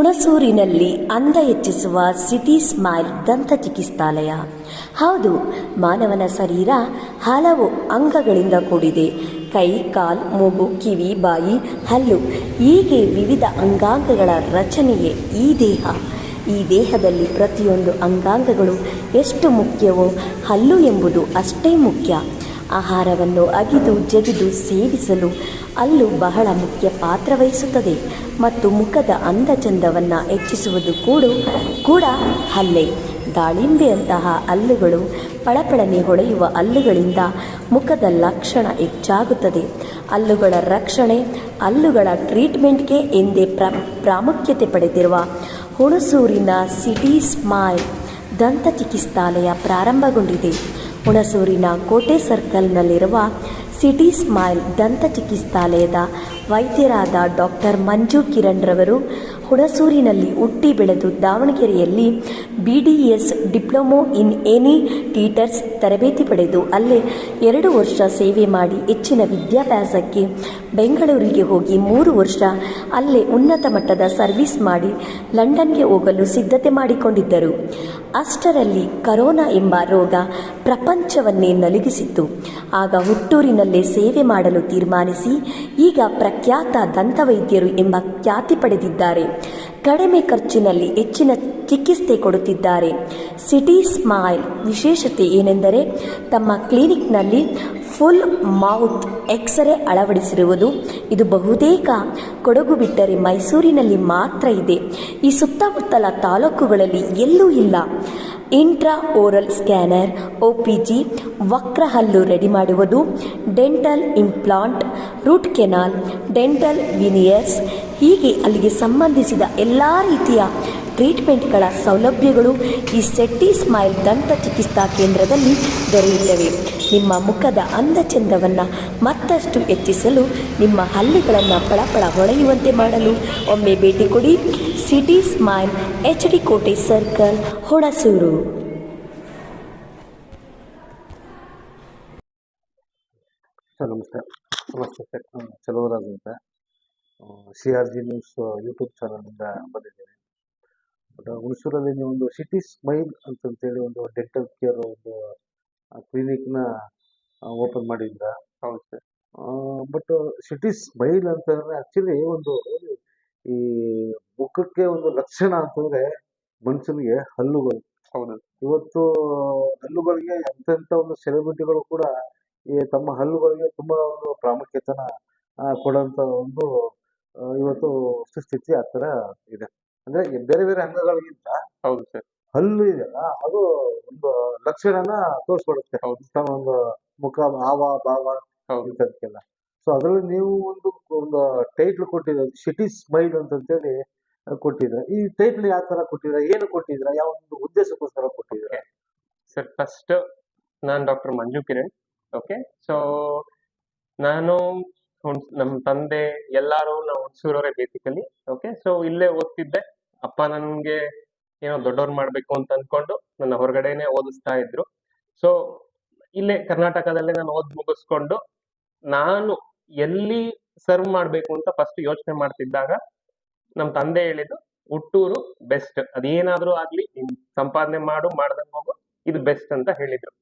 ಹುಣಸೂರಿನಲ್ಲಿ ಅಂದ ಹೆಚ್ಚಿಸುವ city smile ದಂತ ಚಿಕಿತ್ಸಾಲಯ ಹೌದು, ಮಾನವನ ಶರೀರ ಹಲವು ಅಂಗಗಳಿಂದ ಕೂಡಿದೆ. ಕೈ, ಕಾಲ್, ಮೂಗು, ಕಿವಿ, ಬಾಯಿ, ಹಲ್ಲು ಹೀಗೆ ವಿವಿಧ ಅಂಗಾಂಗಗಳ ರಚನೆಯೇ ಈ ದೇಹ. ಈ ದೇಹದಲ್ಲಿ ಪ್ರತಿಯೊಂದು ಅಂಗಾಂಗಗಳು ಎಷ್ಟು ಮುಖ್ಯವೋ ಹಲ್ಲು ಎಂಬುದು ಅಷ್ಟೇ ಮುಖ್ಯ. ಆಹಾರವನ್ನು ಅಗಿದು ಜಗಿದು ಸೇವಿಸಲು ಅಲ್ಲು ಬಹಳ ಮುಖ್ಯ ಪಾತ್ರ ವಹಿಸುತ್ತದೆ. ಮತ್ತು ಮುಖದ ಅಂದಚಂದವನ್ನು ಹೆಚ್ಚಿಸುವುದು ಕೂಡ ಕೂಡ ಹಲ್ಲೆ. ದಾಳಿಂಬೆಯಂತಹ ಹಲ್ಲುಗಳು ಪಳಪಳನೆ ಹೊಳೆಯುವ ಹಲ್ಲುಗಳಿಂದ ಮುಖದ ಲಕ್ಷಣ ಹೆಚ್ಚಾಗುತ್ತದೆ. ಹಲ್ಲುಗಳ ರಕ್ಷಣೆ, ಹಲ್ಲುಗಳ ಟ್ರೀಟ್ಮೆಂಟ್ಗೆ ಎಂದೇ ಪ್ರ, ಪ್ರಾಮುಖ್ಯತೆ ಪಡೆದಿರುವ ಹುಣಸೂರಿನ ಸಿಟಿ ಸ್ಮೈಲ್ ದಂತ ಚಿಕಿತ್ಸಾಲಯ ಪ್ರಾರಂಭಗೊಂಡಿದೆ. ಹುಣಸೂರಿನ ಕೋಟೆ ಸರ್ಕಲ್ನಲ್ಲಿರುವ ಸಿಟಿ ಸ್ಮೈಲ್ ದಂತ ಚಿಕಿತ್ಸಾಲಯದ ವೈದ್ಯರಾದ ಡಾಕ್ಟರ್ ಮಂಜು ಕಿರಣ್ ರವರು ಹುಣಸೂರಿನಲ್ಲಿ ಹುಟ್ಟಿ ಬೆಳೆದು ದಾವಣಗೆರೆಯಲ್ಲಿ B D S diploma in endodontics ತರಬೇತಿ ಪಡೆದು ಅಲ್ಲೇ ಎರಡು ವರ್ಷ ಸೇವೆ ಮಾಡಿ ಹೆಚ್ಚಿನ ವಿದ್ಯಾಭ್ಯಾಸಕ್ಕೆ ಬೆಂಗಳೂರಿಗೆ ಹೋಗಿ ಮೂರು ವರ್ಷ ಅಲ್ಲೇ ಉನ್ನತ ಮಟ್ಟದ ಸರ್ವಿಸ್ ಮಾಡಿ ಲಂಡನ್ಗೆ ಹೋಗಲು ಸಿದ್ಧತೆ ಮಾಡಿಕೊಂಡಿದ್ದರು. ಅಷ್ಟರಲ್ಲಿ ಕರೋನಾ ಎಂಬ ರೋಗ ಪ್ರಪಂಚವನ್ನೇ ನಲುಗಿಸಿತ್ತು. ಆಗ ಹುಟ್ಟೂರಿನಲ್ಲೇ ಸೇವೆ ಮಾಡಲು ತೀರ್ಮಾನಿಸಿ ಈಗ ಪ್ರಖ್ಯಾತ ದಂತವೈದ್ಯರು ಎಂಬ ಖ್ಯಾತಿ ಪಡೆದಿದ್ದಾರೆ. ಕಡಿಮೆ ಖರ್ಚಿನಲ್ಲಿ ಹೆಚ್ಚಿನ ಚಿಕಿತ್ಸೆ ಕೊಡುತ್ತಿದ್ದಾರೆ. ಸಿಟಿ ಸ್ಮೈಲ್ ವಿಶೇಷತೆ ಏನೆಂದರೆ, ತಮ್ಮ ಕ್ಲಿನಿಕ್ನಲ್ಲಿ ಫುಲ್ ಮೌತ್ ಎಕ್ಸ್ರೇ ಅಳವಡಿಸಿರುವುದು ಇದು ಬಹುತೇಕ ಕೊಡಗು ಬಿಟ್ಟರೆ ಮೈಸೂರಿನಲ್ಲಿ ಮಾತ್ರ ಇದೆ. ಈ ಸುತ್ತಮುತ್ತಲ ತಾಲೂಕುಗಳಲ್ಲಿ ಎಲ್ಲೂ ಇಲ್ಲ. Intra oral scanner, O P G ವಕ್ರಹಲ್ಲು ready ಮಾಡುವುದು, dental implant, root canal, dental veneers ಹೀಗೆ ಅಲ್ಲಿಗೆ ಸಂಬಂಧಿಸಿದ ಎಲ್ಲ ರೀತಿಯ ಟ್ರೀಟ್ಮೆಂಟ್ಗಳ ಸೌಲಭ್ಯಗಳು ಈ ಸೆಟ್ಟಿ ಸ್ಮೈಲ್ ದಂತ ಚಿಕಿತ್ಸಾ ಕೇಂದ್ರದಲ್ಲಿ ದೊರೆಯುತ್ತವೆ. ನಿಮ್ಮ ಮುಖದ ಅಂದ ಅಂದಚಂದವನ್ನು ಮತ್ತಷ್ಟು ಹೆಚ್ಚಿಸಲು ನಿಮ್ಮ ಹಲ್ಲುಗಳನ್ನು ಪಳಪಳ ಹೊಳೆಯುವಂತೆ ಮಾಡಲು ಒಮ್ಮೆ ಭೇಟಿ ಕೊಡಿ. City smile, H D Kote circle, Hunsur. Sir, ನಮಸ್ತೆ. ನಮಸ್ತೆ ಸರ್. ಚಲೋರಾಜ್ ಅಂತ. C R G news, YouTube ಚಾನಲಿಂದ ಬಂದಿದ್ದೇನೆ. ಬಟ್ ಹುಣಸೂರಲ್ಲಿ ನೀವು ಒಂದು ಸಿಟಿ ಸ್ಮೈಲ್ ಅಂತಂತೇಳಿ ಒಂದು ಡೆಂಟಲ್ ಕೇರ್ ಒಂದು ಕ್ಲಿನಿಕ್ನ ಓಪನ್ ಮಾಡಿದ್ರ? ಹೌದು ಸರ್. ಬಟ್ ಸಿಟಿ ಸ್ಮೈಲ್ ಅಂತಂದ್ರೆ ಆಕ್ಚುಲಿ ಒಂದು ಈ ಮುಖಕ್ಕೆ ಒಂದು ಲಕ್ಷಣ ಅಂತಂದ್ರೆ ಮನುಷ್ಯನಿಗೆ ಹಲ್ಲುಗಳು. ಹೌದು. ಇವತ್ತು ಹಲ್ಲುಗಳಿಗೆ ಎಂತೆಂಥ ಒಂದು ಸೆಲೆಬ್ರಿಟಿಗಳು ಕೂಡ ಈ ತಮ್ಮ ಹಲ್ಲುಗಳಿಗೆ ತುಂಬಾ ಒಂದು ಪ್ರಾಮುಖ್ಯತೆನ ಕೊಡೋಂಥ ಕೊಡುವಂತ ಒಂದು ಇವತ್ತು ಸುಸ್ಥಿತಿ ಆ ತರ ಇದೆ. ಅಂದ್ರೆ ಬೇರೆ ಬೇರೆ ಅಂಗಗಳಿಗಿಂತ ಹೌದು ಸರ್. ಹಲ್ಲು ಇದೆಯಲ್ಲ ಅದು ಒಂದು ಲಕ್ಷಣನ ತೋರಿಸ್ಕೊಡುತ್ತೆ. ಒಂದು ಮುಖ ಭಾವ ಭಾವ ಇಂಥದಕ್ಕೆಲ್ಲ. ಸೊ ಅದರಲ್ಲಿ ನೀವು ಒಂದು ಒಂದು ಟೈಟ್ಲ್ ಕೊಟ್ಟಿದ್ರೆ ಸಿಟಿ ಸ್ಮೈಲ್ ಅಂತಂತೇಳಿ ಕೊಟ್ಟಿದ್ರೆ ಈ ಟೈಟ್ಲ್ ಯಾವ ತರ ಕೊಟ್ಟಿದ್ರೆ ಏನು ಕೊಟ್ಟಿದ್ರ ಯಾವ ಒಂದು ಉದ್ದೇಶಕ್ಕೋಸ್ಕರ ಕೊಟ್ಟಿದ್ರ ಸರ್ ಫಸ್ಟ್ ನಾನು doctor Manju Kiran. Okay so ನಾನು ನಮ್ಮ ತಂದೆ ಎಲ್ಲಾರು ನಾವು ಹುಣಸೂರವ್ರೆ ಬೇಸಿಕಲಿ ಓಕೆ ಸೊ ಇಲ್ಲೇ ಓದ್ತಿದ್ದೆ. ಅಪ್ಪ ನನ್ಗೆ ಏನೋ ದೊಡ್ಡವ್ರು ಮಾಡ್ಬೇಕು ಅಂತ ಅನ್ಕೊಂಡು ನನ್ನ ಹೊರಗಡೆನೆ ಓದಿಸ್ತಾ ಇದ್ರು. ಸೊ ಇಲ್ಲೇ ಕರ್ನಾಟಕದಲ್ಲೇ ನಾನು ಓದ್ ಮುಗಿಸ್ಕೊಂಡು ನಾನು ಎಲ್ಲಿ ಸರ್ವ್ ಮಾಡ್ಬೇಕು ಅಂತ ಫಸ್ಟ್ ಯೋಚನೆ ಮಾಡ್ತಿದ್ದಾಗ ನಮ್ ತಂದೆ ಹೇಳಿದ್ದು, ಹುಟ್ಟೂರು ಬೆಸ್ಟ್ ಅದೇನಾದ್ರೂ ಆಗ್ಲಿ ಸಂಪಾದನೆ ಮಾಡು, ಮಾಡ್ದಂಗ್ ಹೋಗು, ಇದು ಬೆಸ್ಟ್ ಅಂತ ಹೇಳಿದ್ರು.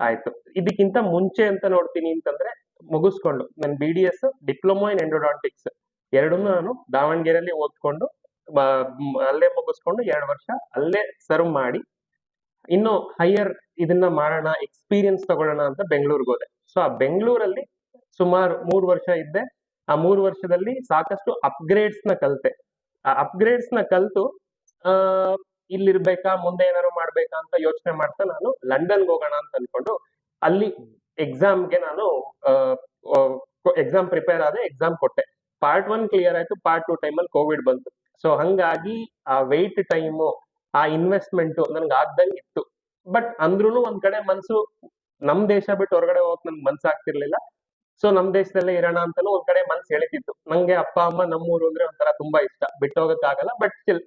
ಆಯ್ತು. ಇದಕ್ಕಿಂತ ಮುಂಚೆ ಅಂತ ನೋಡ್ತೀನಿ ಅಂತಂದ್ರೆ ಮುಗಿಸ್ಕೊಂಡು, ನನ್ನ B D S diploma in endodontics ಎರಡನ್ನೂ ನಾನು ದಾವಣಗೆರೆಯಲ್ಲಿ ಓದ್ಕೊಂಡು ಅಲ್ಲೇ ಮುಗಿಸ್ಕೊಂಡು ಎರಡು ವರ್ಷ ಅಲ್ಲೇ ಸರ್ವ್ ಮಾಡಿ, ಇನ್ನು ಹೈಯರ್ ಇದನ್ನ ಮಾಡೋಣ ಎಕ್ಸ್ಪೀರಿಯನ್ಸ್ ತಗೊಳ್ಳೋಣ ಅಂತ ಬೆಂಗಳೂರಿಗೆ ಹೋದೆ. ಸೊ ಆ ಬೆಂಗಳೂರಲ್ಲಿ ಸುಮಾರು ಮೂರು ವರ್ಷ ಇದ್ದೆ. ಆ ಮೂರು ವರ್ಷದಲ್ಲಿ ಸಾಕಷ್ಟು ಅಪ್ಗ್ರೇಡ್ಸ್ನ ಕಲಿತೆ. ಆ ಅಪ್ಗ್ರೇಡ್ಸ್ನ ಕಲಿತು ಇಲ್ಲಿರ್ಬೇಕಾ, ಮುಂದೆ ಏನಾದ್ರು ಮಾಡ್ಬೇಕಾ ಅಂತ ಯೋಚನೆ ಮಾಡ್ತಾ ನಾನು ಲಂಡನ್ಗೆ ಹೋಗೋಣ ಅಂತ ಅನ್ಕೊಂಡು, ಅಲ್ಲಿ ಎಕ್ಸಾಮ್ಗೆ ನಾನು ಎಕ್ಸಾಮ್ ಪ್ರಿಪೇರ್ ಆದ್ರೆ ಎಕ್ಸಾಮ್ ಕೊಟ್ಟೆ. ಪಾರ್ಟ್ ಒನ್ ಕ್ಲಿಯರ್ ಆಯ್ತು ಪಾರ್ಟ್ ಟು ಟೈಮಲ್ಲಿ ಕೋವಿಡ್ ಬಂತು. ಸೊ ಹಂಗಾಗಿ ಆ ವೆಯ್ಟ್ ಟೈಮು ಆ ಇನ್ವೆಸ್ಟ್ಮೆಂಟ್ ನನ್ಗೆ ಆಗ್ದಂಗೆ ಇತ್ತು. ಬಟ್ ಅಂದ್ರೂ ಒಂದ್ ಕಡೆ ಮನ್ಸು, ನಮ್ ದೇಶ ಬಿಟ್ಟು ಹೊರಗಡೆ ಹೋಗಕ್ ನನ್ಗೆ ಮನ್ಸಾಗ್ತಿರ್ಲಿಲ್ಲ. ಸೊ ನಮ್ ದೇಶದಲ್ಲೇ ಇರೋಣ ಅಂತಾನು ಒಂದ್ ಕಡೆ ಮನ್ಸ್ ಎಳಿತಿತ್ತು ನಂಗೆ ಅಪ್ಪ, ಅಮ್ಮ ನಮ್ಮೂರು ಅಂದ್ರೆ ಒಂಥರ ತುಂಬಾ ಇಷ್ಟ. ಬಿಟ್ಟು ಹೋಗಕ್ ಆಗಲ್ಲ ಬಟ್ ಸ್ಟಿಲ್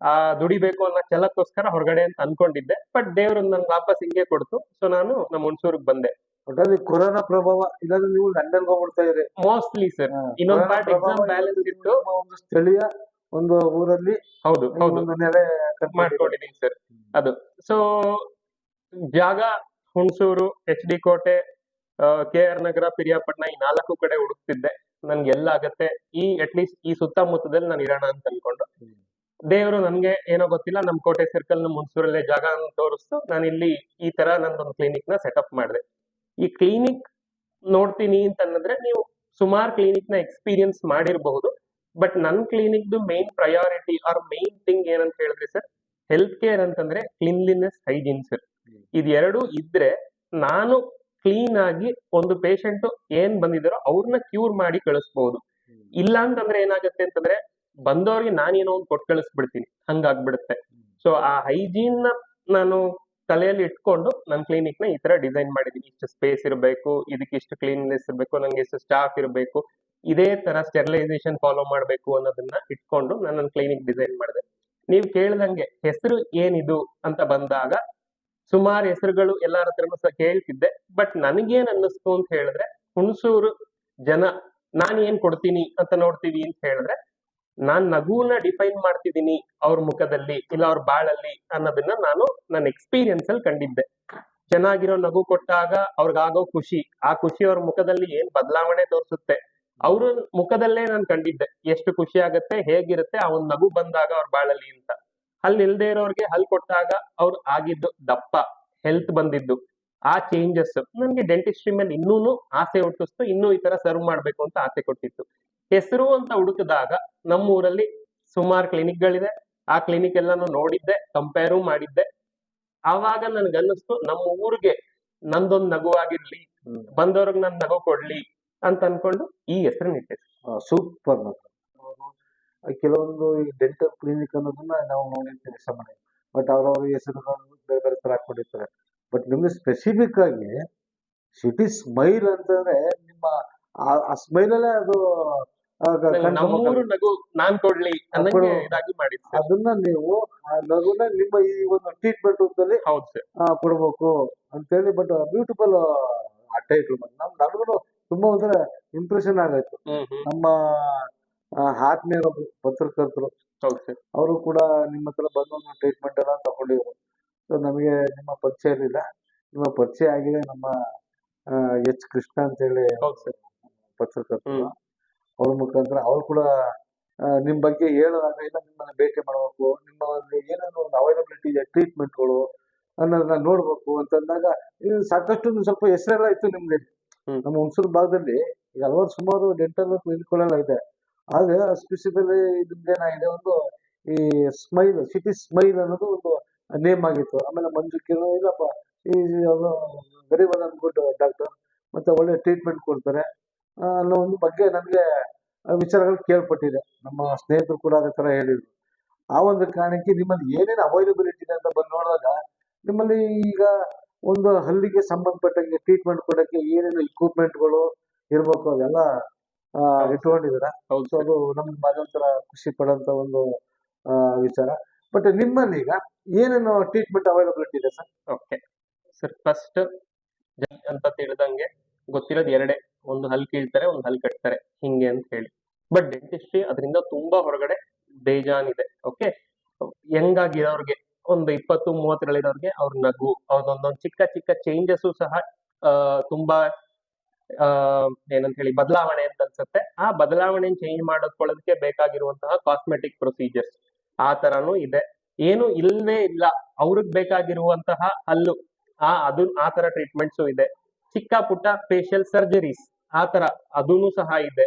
ಆ, ದುಡಿಬೇಕು ಅನ್ನೋ ಛಲಕ್ಕೋಸ್ಕರ ಹೊರಗಡೆ ಅಂತ ಅನ್ಕೊಂಡಿದ್ದೆ. ಬಟ್ ದೇವ್ರು ನನ್ ವಾಪಸ್ ಹಿಂಗೆ ಕೊಡ್ತು. ಸೊ ನಾನು ನಮ್ಮ ಹುಣ್ಸೂರ್ಗ್ ಬಂದೆ. ಒಟ್ಟಲ್ಲಿ ಕೊರೋನಾ ಪ್ರಭಾವ ಇಲ್ಲಾಂದ್ರೆ ನೀವು ಲಂಡನ್ ಹೋಗ್ಬಿಡ್ತಾ ಇದ್ರಿ. ಮೋಸ್ಟ್ಲಿ ಸರ್ ಇನ್ನೊಂದ್ ಪಾರ್ಟ್ ಎಕ್ಸಾಮ್ ಬ್ಯಾಲೆನ್ಸ್ ಇತ್ತು. ಒಂದು ಸ್ಥಳೀಯ ಒಂದು ಊರಲ್ಲಿ ಹೌದು ಹೌದು. ನೆಲೆ ಕಟ್ ಮಾಡ್ಕೊಂಡಿದೀನಿ ಸರ್ ಅದು. ಸೊ ಜಾಗ Hunsur H D Kote K R Nagar Piriyapatna ಈ ನಾಲ್ಕು ಕಡೆ ಹುಡುಕ್ತಿದ್ದೆ. ನನ್ಗೆ ಎಲ್ಲ ಆಗತ್ತೆ? ಈ ಅಟ್ಲೀಸ್ಟ್ ಈ ಸುತ್ತಮುತ್ತದಲ್ಲಿ ನಾನು ಇರೋಣ ಅಂತ ಅನ್ಕೊಂಡು. ದೇವರು ನನ್ಗೆ ಏನೋ ಗೊತ್ತಿಲ್ಲ ನಮ್ ಕೋಟೆ ಸರ್ಕಲ್ ನಮ್ಮ ಹುಣಸೂರಲ್ಲೇ ಜಾಗ ತೋರಿಸ್ತು. ನಾನು ಇಲ್ಲಿ ಈ ತರ ನಂದೊಂದು ಕ್ಲಿನಿಕ್ನ ಸೆಟಪ್ ಮಾಡಿದೆ. ಈ ಕ್ಲಿನಿಕ್ ನೋಡ್ತೀನಿ ಅಂತ ಅನ್ನಂದ್ರೆ ನೀವು ಸುಮಾರು ಕ್ಲಿನಿಕ್ನ ಎಕ್ಸ್ಪೀರಿಯನ್ಸ್ ಮಾಡಿರಬಹುದು ಬಟ್ ನನ್ನ ಕ್ಲಿನಿಕ್ದು main priority or main thing ಏನಂತ ಹೇಳಿದ್ರೆ ಸರ್ ಹೆಲ್ತ್ ಕೇರ್ ಅಂತಂದ್ರೆ ಕ್ಲೀನ್ಲಿನೆಸ್ ಹೈಜೀನ್ ಸರ್. ಇದೆರಡು ಇದ್ರೆ ನಾನು ಕ್ಲೀನ್ ಆಗಿ ಒಂದು ಪೇಷಂಟ್ ಏನ್ ಬಂದಿದ್ದಾರೋ ಅವ್ರನ್ನ ಕ್ಯೂರ್ ಮಾಡಿ ಕಳಿಸ್ಬಹುದು. ಇಲ್ಲ ಅಂತಂದ್ರೆ ಏನಾಗುತ್ತೆ ಅಂತಂದ್ರೆ ಬಂದವ್ರಿಗೆ ನಾನೇನೋ ಒಂದು ಕೊಟ್ಟು ಕಳಿಸ್ಬಿಡ್ತೀನಿ ಹಂಗಾಗ್ಬಿಡುತ್ತೆ ಸೊ ಆ ಹೈಜೀನ್ ನಾನು ತಲೆಯಲ್ಲಿ ಇಟ್ಕೊಂಡು ನನ್ನ ಕ್ಲಿನಿಕ್ನ ಈ ತರ ಡಿಸೈನ್ ಮಾಡಿದೀನಿ. ಇಷ್ಟು ಸ್ಪೇಸ್ ಇರಬೇಕು, ಇದಕ್ಕೆ ಇಷ್ಟು ಕ್ಲೀನ್ನೆಸ್ ಇರಬೇಕು, ನಂಗೆ ಇಷ್ಟು ಸ್ಟಾಫ್ ಇರಬೇಕು, ಇದೇ ತರ ಸ್ಟೆರಿಲೈಸೇಷನ್ ಫಾಲೋ ಮಾಡಬೇಕು ಅನ್ನೋದನ್ನ ಇಟ್ಕೊಂಡು ನಾನು ನನ್ನ ಕ್ಲಿನಿಕ್ ಡಿಸೈನ್ ಮಾಡಿದೆ. ನೀವು ಕೇಳ್ದಂಗೆ ಹೆಸರು ಏನಿದು ಅಂತ ಬಂದಾಗ ಸುಮಾರು ಹೆಸರುಗಳು ಎಲ್ಲಾರ ಹತ್ರನೂ ಸಹ ಕೇಳ್ತಿದ್ದೆ. ಬಟ್ ನನಗೇನ್ ಅನ್ನಿಸ್ತು ಅಂತ ಹೇಳಿದ್ರೆ ಹುಣಸೂರು ಜನ ನಾನು ಏನ್ ಕೊಡ್ತೀನಿ ಅಂತ ನೋಡ್ತೀವಿ ಅಂತ ಹೇಳಿದ್ರೆ ನಾನ್ ನಗುನ ಡಿಫೈನ್ ಮಾಡ್ತಿದ್ದೀನಿ ಅವ್ರ ಮುಖದಲ್ಲಿ ಇಲ್ಲ ಅವ್ರ ಬಾಳಲ್ಲಿ ಅನ್ನೋದನ್ನ ನಾನು ನನ್ನ ಎಕ್ಸ್ಪೀರಿಯನ್ಸ್ ಅಲ್ಲಿ ಕಂಡಿದ್ದೆ. ಚೆನ್ನಾಗಿರೋ ನಗು ಕೊಟ್ಟಾಗ ಅವ್ರಿಗಾಗೋ ಖುಷಿ, ಆ ಖುಷಿ ಅವ್ರ ಮುಖದಲ್ಲಿ ಏನ್ ಬದಲಾವಣೆ ತೋರಿಸುತ್ತೆ ಅವ್ರ ಮುಖದಲ್ಲೇ ನಾನು ಕಂಡಿದ್ದೆ. ಎಷ್ಟು ಖುಷಿ ಆಗತ್ತೆ, ಹೇಗಿರುತ್ತೆ, ಆ ಒಂದ್ ನಗು ಬಂದಾಗ ಅವ್ರ ಬಾಳಲ್ಲಿ ಅಂತ. ಹಲ್ ಇಲ್ದೇ ಇರೋರ್ಗೆ ಹಲ್ ಕೊಟ್ಟಾಗ ಅವ್ರು ಆಗಿದ್ದು ದಪ್ಪ ಹೆಲ್ತ್ ಬಂದಿದ್ದು. ಆ ಚೇಂಜಸ್ ನನ್ಗೆ ಡೆಂಟಿಸ್ಟ್ರಿ ಮೇಲೆ ಇನ್ನೂನು ಆಸೆ ಹುಟ್ಟಿಸ್ತು, ಇನ್ನೂ ಈ ತರ ಸರ್ವ್ ಮಾಡ್ಬೇಕು ಅಂತ ಆಸೆ ಕೊಟ್ಟಿತ್ತು. ಹೆಸರು ಅಂತ ಹುಡುಕಿದಾಗ ನಮ್ಮೂರಲ್ಲಿ ಸುಮಾರು ಕ್ಲಿನಿಕ್ಗಳಿದೆ ಆ ಕ್ಲಿನಿಕ್ ಎಲ್ಲಾನು ನೋಡಿದ್ದೆ ಕಂಪೇರು ಮಾಡಿದ್ದೆ. ಆವಾಗ ನನ್ಗೆ ಅನ್ನಿಸ್ತು ನಮ್ಮ ಊರಿಗೆ ನಂದೊಂದು ನಗುವಾಗಿರ್ಲಿ. ಬಂದವ್ರಿಗೆ ನನ್ ನಗು ಕೊಡ್ಲಿ ಅಂತ ಅನ್ಕೊಂಡು ಈ ಹೆಸರು ಇಟ್ಟೆ ಸೂಪರ್ ಕೆಲವೊಂದು ಈ ಡೆಂಟಲ್ ಕ್ಲಿನಿಕ್ ಅನ್ನೋದನ್ನ ನಾವು ನೋಡಿರ್ತೀವಿ ಸಾಮಾನ್ಯ ಬಟ್ ಅವ್ರವ್ರ ಹೆಸರುಗಳನ್ನು ಬೇರೆ ಬೇರೆ ತರ ಹಾಕೊಂಡಿರ್ತಾರೆ. ಬಟ್ ನಿಮ್ಗೆ ಸ್ಪೆಸಿಫಿಕ್ ಆಗಿ ಸಿಟಿ ಸ್ಮೈಲ್ ಅಂತಂದ್ರೆ ನಿಮ್ಮ ಆ- ಸ್ಮೈಲಲ್ಲೇ ಸ್ಮೈಲ್ ಅಲ್ಲೇ ಅದು ನಮ್ಮೂರು. ನಗು ನಾನ್ ಕೊಡ್ಲಿ ಅನ್ನಂಗೆ ಇದಾಗಿ ಮಾಡಿದ್ ಅದನ್ನ ನೀವು ಆ ನಗುನ ನಿಮ್ಮ ಈ ಒಂದು ಟ್ರೀಟ್ಮೆಂಟ್ ರೂಪದಲ್ಲಿ ಹೌದು ಸರ್. ಕೊಡ್ಬೇಕು ಅಂತೇಳಿ ಬಟ್ ಬ್ಯೂಟಿಫುಲ್ ಆ ಟೈಟ್ಲ್ ನಮ್ ನನಗೂ ತುಂಬಾ ಒಂಥರ ಇಂಪ್ರೆಷನ್ ಆಗಾಯ್ತು ನಮ್ಮ ಆತ್ಮೀಯರೊಬ್ರು ಪತ್ರಕರ್ತರು ಅವರು ಕೂಡ ನಿಮ್ಮ ಹತ್ರ ಬಂದು ಟ್ರೀಟ್ಮೆಂಟ್ ಎಲ್ಲ ತಗೊಂಡಿದ್ರು. ಸೊ ನಮಗೆ ನಿಮ್ಮ ಪರಿಚಯ ಇರಲಿಲ್ಲ ನಿಮ್ಮ ಪರಿಚಯ ಆಗಿದೆ ನಮ್ಮ ಎಚ್ ಕೃಷ್ಣ ಅಂತೇಳಿ ಹೌದು ಸರ್. ಪತ್ರಕರ್ತರು. ಅವ್ರ ಮುಖಾಂತರ ಅವ್ರು ಕೂಡ ನಿಮ್ಮ ನಿಮ್ ಬಗ್ಗೆ ಹೇಳುವಾಗ ಇಲ್ಲ ನಿಮ್ಮನ್ನ ಭೇಟಿ ಮಾಡಬೇಕು ನಿಮ್ಮ ಏನೇನು ಒಂದು ಅವೈಲಬಿಲಿಟಿ ಇದೆ ಟ್ರೀಟ್ಮೆಂಟ್ಗಳು ಅನ್ನೋದನ್ನ ನೋಡ್ಬೇಕು ಅಂತಂದಾಗ ಇದು ಸಾಕಷ್ಟು ಸ್ವಲ್ಪ ಹೆಸರೆಲ್ಲ ಇತ್ತು ನಿಮ್ಗೆ. ನಮ್ಮ ಹುಣಸೂರು ಭಾಗದಲ್ಲಿ ಈಗ ಹಲವಾರು ಸುಮಾರು ಡೆಂಟಲ್ ಕ್ಲಿನಿಕ್ಗಳೆಲ್ಲ ಇದೆ. ಆದ್ರೆ ಸ್ಪೆಸಿಫಿಕಲಿ ನಿಮ್ದೇನಾಗಿದೆ ಒಂದು ಈ ಸ್ಮೈಲ್ ಸಿಟಿ ಸ್ಮೈಲ್ ಅನ್ನೋದು ಒಂದು ನೇಮ್ ಆಗಿತ್ತು. ಆಮೇಲೆ ಮಂಜು ಕಿರಣ್ ಇಲ್ಲಪ್ಪ ಈ ಅಂಡ್ ಗುಡ್ ಡಾಕ್ಟರ್ ಮತ್ತೆ ಒಳ್ಳೆ ಟ್ರೀಟ್ಮೆಂಟ್ ಕೊಡ್ತಾರೆ. ಅನ್ನೋ ಒಂದು ಬಗ್ಗೆ ನನಗೆ ವಿಚಾರಗಳು ಕೇಳ್ಪಟ್ಟಿದೆ. ನಮ್ಮ ಸ್ನೇಹಿತರು ಕೂಡ ಅದೇ ಥರ ಹೇಳಿದರು. ಆ ಒಂದು ಕಾರಣಕ್ಕೆ ನಿಮ್ಮಲ್ಲಿ ಏನೇನು ಅವೈಲಬಿಲಿಟಿ ಇದೆ ಅಂತ ಬಂದು ನೋಡಿದಾಗ ನಿಮ್ಮಲ್ಲಿ ಈಗ ಒಂದು ಹಲ್ಲಿಗೆ ಸಂಬಂಧಪಟ್ಟಂಗೆ ಟ್ರೀಟ್ಮೆಂಟ್ ಕೊಡೋಕ್ಕೆ ಏನೇನು ಇಕ್ವಿಪ್ಮೆಂಟ್ಗಳು ಇರಬೇಕು ಅವೆಲ್ಲ ಹೌದು. ಇಟ್ಕೊಂಡಿದ್ದೀರಾ? ಸೊ ಅದು ನಮ್ಗೆ ಭಾಳ ಒಂಥರ ಖುಷಿ ಪಡೋಂಥ ಒಂದು ವಿಚಾರ. ಬಟ್ ನಿಮ್ಮಲ್ಲಿ ಈಗ ಏನೇನು ಟ್ರೀಟ್ಮೆಂಟ್ ಅವೈಲಬಿಲಿಟಿ ಇದೆ ಸರ್? ಓಕೆ ಸರ್ ಫಸ್ಟ್ ಅಂತ ತಿಳಿದಂಗೆ ಗೊತ್ತಿರೋದು ಎರಡೇ, ಒಂದು ಹಲ್ ಕೀಳ್ತಾರೆ ಒಂದು ಹಲ್ ಕಟ್ತಾರೆ, ಹಿಂಗೆ ಅಂತ ಹೇಳಿ. ಬಟ್ ಡೆಂಟಿಸ್ಟ್ರಿ ಅದರಿಂದ ತುಂಬಾ ಹೊರಗಡೆ ಬೇಜಾನ್ ಇದೆ ಓಕೆ ಹೆಂಗಾಗಿರೋರ್ಗೆ ಒಂದು ಇಪ್ಪತ್ತು, ಮೂವತ್ತರಲ್ಲಿರೋರ್ಗೆ ಅವ್ರ ನಗು ಅವ್ರದೊಂದೊಂದು ಚಿಕ್ಕ ಚಿಕ್ಕ ಚೇಂಜಸ್ ಸಹ ತುಂಬಾ ಏನಂತ ಹೇಳಿ ಬದಲಾವಣೆ ಅಂತ ಅನ್ಸುತ್ತೆ. ಆ ಬದಲಾವಣೆ ಚೇಂಜ್ ಮಾಡಿಕೊಳ್ಳೋದಕ್ಕೆ ಬೇಕಾಗಿರುವಂತಹ ಕಾಸ್ಮೆಟಿಕ್ ಪ್ರೊಸೀಜರ್ಸ್ ಆ ತರಾನು ಇದೆ. ಏನು ಇಲ್ವೇ ಇಲ್ಲ, ಅವ್ರಿಗೆ ಬೇಕಾಗಿರುವಂತಹ ಹಲ್ಲು, ಆ ಅದು ಆ ತರ ಟ್ರೀಟ್ಮೆಂಟ್ಸು ಇದೆ. ಚಿಕ್ಕ ಪುಟ್ಟ ಫೇಶಿಯಲ್ ಸರ್ಜರೀಸ್ ಆ ತರ ಸಹ ಇದೆ.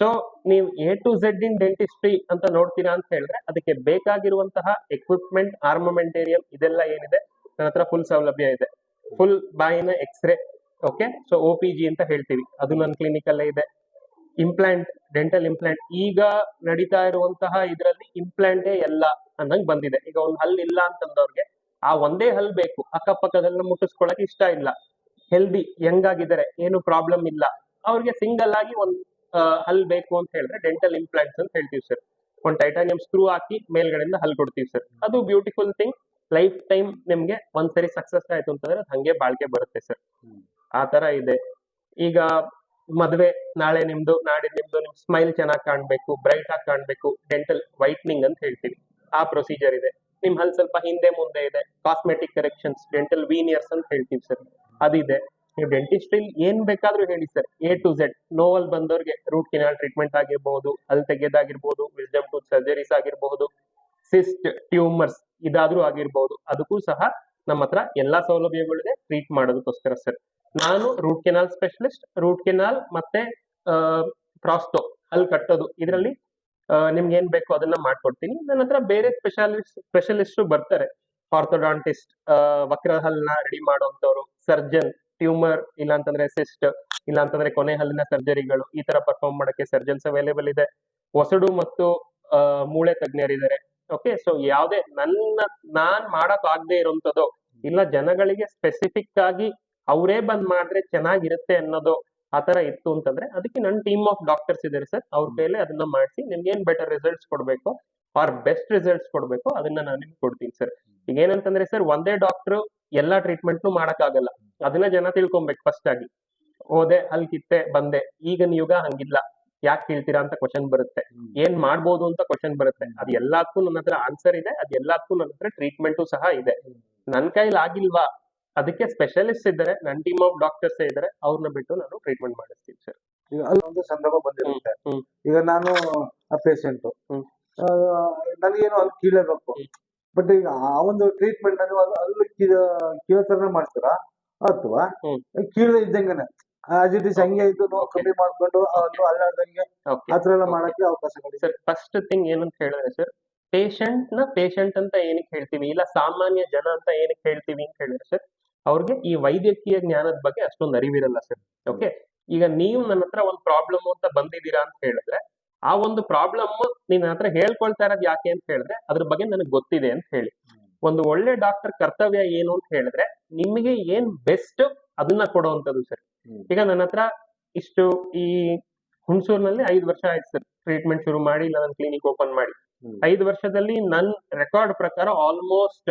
ಸೊ ನೀವು A to Z in dentistry ಅಂತ ನೋಡ್ತೀರಾ ಅಂತ ಹೇಳಿದ್ರೆ ಅದಕ್ಕೆ ಬೇಕಾಗಿರುವಂತಹ ಎಕ್ವಿಪ್ಮೆಂಟ್ ಆರ್ಮಮೆಂಟೇರಿಯಂ ಇದೆಲ್ಲ ಏನಿದೆ? ನನ್ನ ಹತ್ರ ಫುಲ್ ಸೌಲಭ್ಯ ಇದೆ. Full ಬಾಯಿನ x-ray okay so O P G ಅಂತ ಹೇಳ್ತೀವಿ. ಅದು ನನ್ನ ಕ್ಲಿನಿಕ್ ಅಲ್ಲೇ ಇದೆ. ಇಂಪ್ಲಾಂಟ್ ಡೆಂಟಲ್ ಇಂಪ್ಲಾಂಟ್ ಈಗ ನಡೀತಾ ಇರುವಂತಹ ಇದರಲ್ಲಿ ಇಂಪ್ಲಾಂಟೇ ಎಲ್ಲ ಅನ್ನಂಗ್ ಬಂದಿದೆ. ಈಗ ಒಂದು ಹಲ್ ಇಲ್ಲ ಅಂತಂದವ್ರಿಗೆ ಆ ಒಂದೇ ಹಲ್ ಬೇಕು. ಅಕ್ಕಪಕ್ಕದಲ್ಲ ಮುಟ್ಟಿಸ್ಕೊಳಕ್ ಇಷ್ಟ ಇಲ್ಲ. ಹೆಲ್ದಿ ಯಂಗ್ ಆಗಿದ್ದಾರೆ ಏನು ಪ್ರಾಬ್ಲಮ್ ಇಲ್ಲ. ಅವ್ರಿಗೆ ಸಿಂಗಲ್ ಆಗಿ ಒಂದ್ ಹಲ್ ಬೇಕು ಅಂತ ಹೇಳಿದ್ರೆ ಡೆಂಟಲ್ ಇಂಪ್ಲಾಂಟ್ಸ್ ಅಂತ ಹೇಳ್ತೀವಿ ಸರ್ ಒಂದ್ ಟೈಟಾನಿಯಂ ಸ್ಕ್ರೂ ಹಾಕಿ ಮೇಲ್ಗಡೆಯಿಂದ ಹಲ್ ಕೊಡ್ತೀವಿ ಸರ್ ಅದು ಬ್ಯೂಟಿಫುಲ್ ಥಿಂಗ್ ಲೈಫ್ ಟೈಮ್ ನಿಮ್ಗೆ ಒಂದ್ಸರಿ ಸಕ್ಸಸ್ ಆಯ್ತು ಅಂತಂದ್ರೆ ಹಂಗೆ ಬಾಳ್ಕೆ ಬರುತ್ತೆ ಸರ್. ಆ ತರ ಇದೆ. ಈಗ ಮದ್ವೆ ನಾಳೆ ನಿಮ್ದು ನಾಳೆ ನಿಮ್ದು ನಿಮ್ ಸ್ಮೈಲ್ ಚೆನ್ನಾಗಿ ಕಾಣ್ಬೇಕು ಬ್ರೈಟ್ ಆಗಿ ಕಾಣ್ಬೇಕು ಡೆಂಟಲ್ ವೈಟ್ನಿಂಗ್ ಅಂತ ಹೇಳ್ತೀವಿ. ಆ ಪ್ರೊಸೀಜರ್ ಇದೆ. ನಿಮ್ ಹಲ್ ಸ್ವಲ್ಪ ಹಿಂದೆ ಮುಂದೆ ಇದೆ. ಕಾಸ್ಮೆಟಿಕ್ ಕರೆಕ್ಷನ್ಸ್ ಡೆಂಟಲ್ ವೀನಿಯರ್ಸ್ ಅಂತ ಹೇಳ್ತೀವಿ ಸರ್ ಅದಿದೆ. ನೀವು ಡೆಂಟಿಸ್ಟ್ರಿ ಏನ್ ಬೇಕಾದ್ರೂ ಹೇಳಿ ಸರ್ ಎ ಟು ಝೆಡ್ ನೋವಲ್ ಬಂದವ್ರಿಗೆ ರೂಟ್ ಕೆನಾಲ್ ಟ್ರೀಟ್ಮೆಂಟ್ ಆಗಿರ್ಬಹುದು ಅಲ್ಲಿ ತೆಗೆದಾಗಿರ್ಬಹುದು ವಿಸ್ಡಮ್ ಟೂತ್ ಸರ್ಜರೀಸ್ ಆಗಿರ್ಬಹುದು ಸಿಸ್ಟ್ ಟ್ಯೂಮರ್ಸ್ ಇದಾದ್ರೂ ಆಗಿರ್ಬಹುದು ಅದಕ್ಕೂ ಸಹ ನಮ್ಮ ಹತ್ರ ಎಲ್ಲಾ ಸೌಲಭ್ಯಗಳಿದೆ. ಟ್ರೀಟ್ ಮಾಡೋದಕ್ಕೋಸ್ಕರ ಸರ್ ನಾನು root canal specialist root canal ಮತ್ತೆ ಪ್ರಾಸ್ಟೋ ಅಲ್ಲಿ ಕಟ್ಟೋದು. ಇದರಲ್ಲಿ ನಿಮ್ಗೆ ಏನ್ ಬೇಕು ಅದನ್ನ ಮಾಡ್ಕೊಡ್ತೀನಿ. ನನ್ನ ಹತ್ರ ಬೇರೆ ಸ್ಪೆಷಾಲಿಸ್ಟ್ ಸ್ಪೆಷಲಿಸ್ಟ್ ಬರ್ತಾರೆ. ಆರ್ಥೋಡಾಂಟಿಸ್ಟ್ ವಕ್ರ ಹಲ್ನ ರೆಡಿ ಮಾಡುವಂತವ್ರು ಸರ್ಜನ್ ಟ್ಯೂಮರ್ ಇಲ್ಲ ಅಂತಂದ್ರೆ ಸಿಸ್ಟ್ ಇಲ್ಲ ಅಂತಂದ್ರೆ ಕೊನೆ ಹಲ್ಲಿನ ಸರ್ಜರಿಗಳು ಈ ತರ ಪರ್ಫಾರ್ಮ್ ಮಾಡಕ್ಕೆ ಸರ್ಜನ್ಸ್ ಅವೈಲೇಬಲ್ ಇದೆ. ಒಸಡು ಮತ್ತು ಮೂಳೆ ಮೂಳೆ ತಜ್ಞರಿದ್ದಾರೆ. ಓಕೆ ಸೊ ಯಾವುದೇ ನನ್ನ, ನಾನ್ ಮಾಡಕ್ ಆಗದೆ ಇರುವಂತದ್ದು ಇಲ್ಲ ಜನಗಳಿಗೆ ಸ್ಪೆಸಿಫಿಕ್ ಆಗಿ ಅವರೇ ಬಂದ್ ಮಾಡಿದ್ರೆ ಚೆನ್ನಾಗಿರುತ್ತೆ ಅನ್ನೋದು ಆ ತರ ಇತ್ತು ಅಂತಂದ್ರೆ ಅದಕ್ಕೆ ನನ್ನ ಟೀಮ್ ಆಫ್ ಡಾಕ್ಟರ್ಸ್ ಇದಾರೆ ಸರ್. ಅವ್ರ ಕೈಲೇ ಅದನ್ನ ಮಾಡಿಸಿ ನಿಮ್ಗೆ ಏನ್ ಬೆಟರ್ ರಿಸಲ್ಟ್ಸ್ ಕೊಡ್ಬೇಕು ಆರ್ ಬೆಸ್ಟ್ ರಿಸಲ್ಟ್ಸ್ ಕೊಡ್ಬೇಕು ಅದನ್ನ ನಾನು ನಿಮ್ಗೆ ಕೊಡ್ತೀನಿ ಸರ್. ಈಗ ಏನಂತಂದ್ರೆ ಸರ್ ಒಂದೇ ಡಾಕ್ಟರ್ ಎಲ್ಲಾ ಟ್ರೀಟ್ಮೆಂಟ್ ಮಾಡಕ್ ಆಗಲ್ಲ. ಅದನ್ನ ಜನ ತಿಳ್ಕೊಬೇಕು ಫಸ್ಟ್ ಆಗಿ. ಹೋದೆ ಅಲ್ಲಿ ಕಿತ್ತೆ ಬಂದೆ ಈಗಿನ ಯುಗ ಹಂಗಿಲ್ಲ. ಯಾಕೆ ಕೇಳ್ತೀರಾ ಅಂತ ಕ್ವಶನ್ ಬರುತ್ತೆ. ಏನ್ ಮಾಡ್ಬೋದು ಅಂತ ಕ್ವಶನ್ ಬರುತ್ತೆ. ಅದ್ ಎಲ್ಲದಕ್ಕೂ ನನ್ನ ಹತ್ರ ಆನ್ಸರ್ ಇದೆ ಅದ್ ಎಲ್ಲದಕ್ಕೂ ನನ್ನ ಹತ್ರ ಟ್ರೀಟ್ಮೆಂಟು ಸಹ ಇದೆ. ನನ್ ಕೈಲಿ ಆಗಿಲ್ವಾ? ಅದಕ್ಕೆ ಸ್ಪೆಷಲಿಸ್ಟ್ ಇದ್ದಾರೆ ನನ್ನ ಟೀಮ್ ಆಫ್ ಡಾಕ್ಟರ್ಸ್ ಇದ್ದಾರೆ ಅವ್ರನ್ನ ಬಿಟ್ಟು ನಾನು ಟ್ರೀಟ್ಮೆಂಟ್ ಮಾಡಿಸ್ತೀನಿ ಸರ್ ಈಗ ಅಲ್ಲಿ ಒಂದು ಸಂದರ್ಭ ಬಂದಿರುತ್ತೆ ಈಗ ನಾನು ಆ ಪೇಷಂಟ್. ನನಗೇನು ಅಲ್ಲಿ ಕೀಳಬೇಕು. ಬಟ್ ಈಗ ಆ ಒಂದು ಟ್ರೀಟ್ಮೆಂಟ್ ಅಲ್ಲಿ ಅದು ಅಲ್ಲಿ ಕೀಳ ಮಾಡ್ತೀರಾ? ಅಥವಾ. ಕೀಳದೆ ಇದ್ದಂಗೆನೆ ಆಸ್ ಇಟ್ ಇಸ್ ಹಂಗೆ ಇದ್ದು ನೋವು ಕಮ್ಮಿ ಮಾಡ್ಕೊಂಡು ಅವನು ಅಲ್ಲಾಡ್ದಂಗೆ ಆತರ ಆ ಎಲ್ಲ ಮಾಡಕ್ಕೆ ಅವಕಾಶಗಳಿದೆ. ಸರ್ ಫಸ್ಟ್ ಥಿಂಗ್ ಏನಂತ ಹೇಳಿದ್ರೆ ಸರ್ ಪೇಷಂಟ್ನ ಪೇಷಂಟ್ ಅಂತ ಏನಕ್ಕೆ ಹೇಳ್ತೀವಿ? ಇಲ್ಲ ಸಾಮಾನ್ಯ ಜನ ಅಂತ ಏನಕ್ಕೆ ಹೇಳ್ತೀವಿ ಅಂತ ಹೇಳಿದ್ರೆ ಸರ್ ಅವ್ರಿಗೆ ಈ ವೈದ್ಯಕೀಯ ಜ್ಞಾನದ ಬಗ್ಗೆ ಅಷ್ಟೊಂದು ಅರಿವಿರಲ್ಲ ಸರ್. ಓಕೆ ಈಗ ನೀವು ನನ್ನ ಹತ್ರ ಒಂದು ಪ್ರಾಬ್ಲಮ್ ಅಂತ ಬಂದಿದ್ದೀರಾ ಅಂತ ಹೇಳಿದ್ರೆ ಆ ಒಂದು ಪ್ರಾಬ್ಲಮ್ ನೀನ್ ನನ್ನ ಹತ್ರ ಹೇಳ್ಕೊಳ್ತಾ ಇರೋದು ಯಾಕೆ ಅಂತ ಹೇಳಿದ್ರೆ ಅದ್ರ ಬಗ್ಗೆ ನನಗೆ ಗೊತ್ತಿದೆ ಅಂತ ಹೇಳಿ. ಒಂದು ಒಳ್ಳೆ ಡಾಕ್ಟರ್ ಕರ್ತವ್ಯ ಏನು ಅಂತ ಹೇಳಿದ್ರೆ ನಿಮಗೆ ಏನ್ ಬೆಸ್ಟ್ ಅದನ್ನ ಕೊಡುವಂತದ್ದು ಸರ್. ಈಗ ನನ್ನ ಹತ್ರ ಇಷ್ಟು ಈ ಹುಣಸೂರಿನಲ್ಲಿ ಐದು ವರ್ಷ ಆಯ್ತು ಸರ್. ಟ್ರೀಟ್ಮೆಂಟ್ ಶುರು ಮಾಡಿ ಇಲ್ಲ ನನ್ನ ಕ್ಲಿನಿಕ್ ಓಪನ್ ಮಾಡಿ. ಐದು ವರ್ಷದಲ್ಲಿ ನನ್ ರೆಕಾರ್ಡ್ ಪ್ರಕಾರ ಆಲ್ಮೋಸ್ಟ್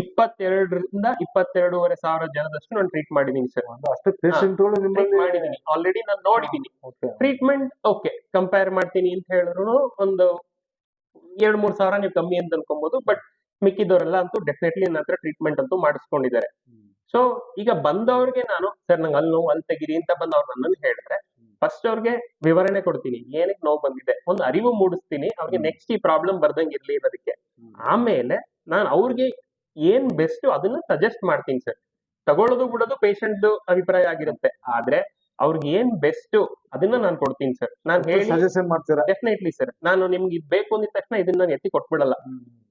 ಇಪ್ಪತ್ತೆರಡರಿಂದ ಇಪ್ಪತ್ತೆರಡೂವರೆ ಸಾವಿರ ಜನದಷ್ಟು ನಾನು ಟ್ರೀಟ್ ಮಾಡಿದೀನಿ ಸರ್ ಅಷ್ಟು ಪೇಷಂಟ್ಗಳು ಮಾಡಿದೀನಿ. ಆಲ್ರೆಡಿ ನಾನು ನೋಡಿದೀನಿ. ಟ್ರೀಟ್ಮೆಂಟ್ ಓಕೆ ಕಂಪೇರ್ ಮಾಡ್ತೀನಿ ಅಂತ ಹೇಳಿದ್ರು ಒಂದು ಎರಡ್ ಮೂರ್ ಸಾವಿರ ನೀವು ಕಮ್ಮಿ ಅಂತ ಅನ್ಕೊಬಹುದು ಬಟ್ ಮಿಕ್ಕಿದವರೆಲ್ಲ ಅಂತೂ ಡೆಫಿನೆಟ್ಲಿ ನನ್ನ ಹತ್ರ ಟ್ರೀಟ್ಮೆಂಟ್ ಅಂತೂ ಮಾಡಿಸ್ಕೊಂಡಿದ್ದಾರೆ. ಸೊ ಈಗ ಬಂದವ್ರಿಗೆ ನಾನು ಸರ್ ನಂಗೆ ಅಲ್ಲಿ ನೋವು ಅಲ್ಲಿ ತೆಗಿರಿ ಅಂತ ಬಂದವ್ರು ನನ್ನನ್ನು ಹೇಳಿದ್ರೆ ಫಸ್ಟ್ ಅವ್ರಿಗೆ ವಿವರಣೆ ಕೊಡ್ತೀನಿ. ಏನಕ್ಕೆ ನೋವು ಬಂದಿದೆ? ಒಂದು ಅರಿವು ಮೂಡಿಸ್ತೀನಿ. ಅವ್ರಿಗೆ ನೆಕ್ಸ್ಟ್ ಈ ಪ್ರಾಬ್ಲಮ್ ಬರ್ದಂಗೆ ಇರ್ಲಿ ಅನ್ನೋದಕ್ಕೆ. ಆಮೇಲೆ ನಾನು ಅವ್ರಿಗೆ ಏನ್ ಬೆಸ್ಟ್ ಅದನ್ನ ಸಜೆಸ್ಟ್ ಮಾಡ್ತೀನಿ ಸರ್ ತಗೊಳ್ಳೋದು ಬಿಡೋದು ಪೇಷಂಟ್ ಅಭಿಪ್ರಾಯ ಆಗಿರುತ್ತೆ. ಆದ್ರೆ ಅವ್ರಿಗೆ ಏನ್ ಬೆಸ್ಟ್ ಅದನ್ನ ನಾನು ಕೊಡ್ತೀನಿ ಸರ್ ನಾನು ಸಜೆಷನ್ ಮಾಡ್ತೀರಾ? ಡೆಫಿನೆಟ್ಲಿ ಸರ್ ನಾನು ನಿಮ್ಗೆ ಇದ್ ಬೇಕು ಅಂದಿದ ತಕ್ಷಣ ಇದನ್ನ ನಾನು ಎತ್ತಿ ಕೊಟ್ಬಿಡಲ್ಲ.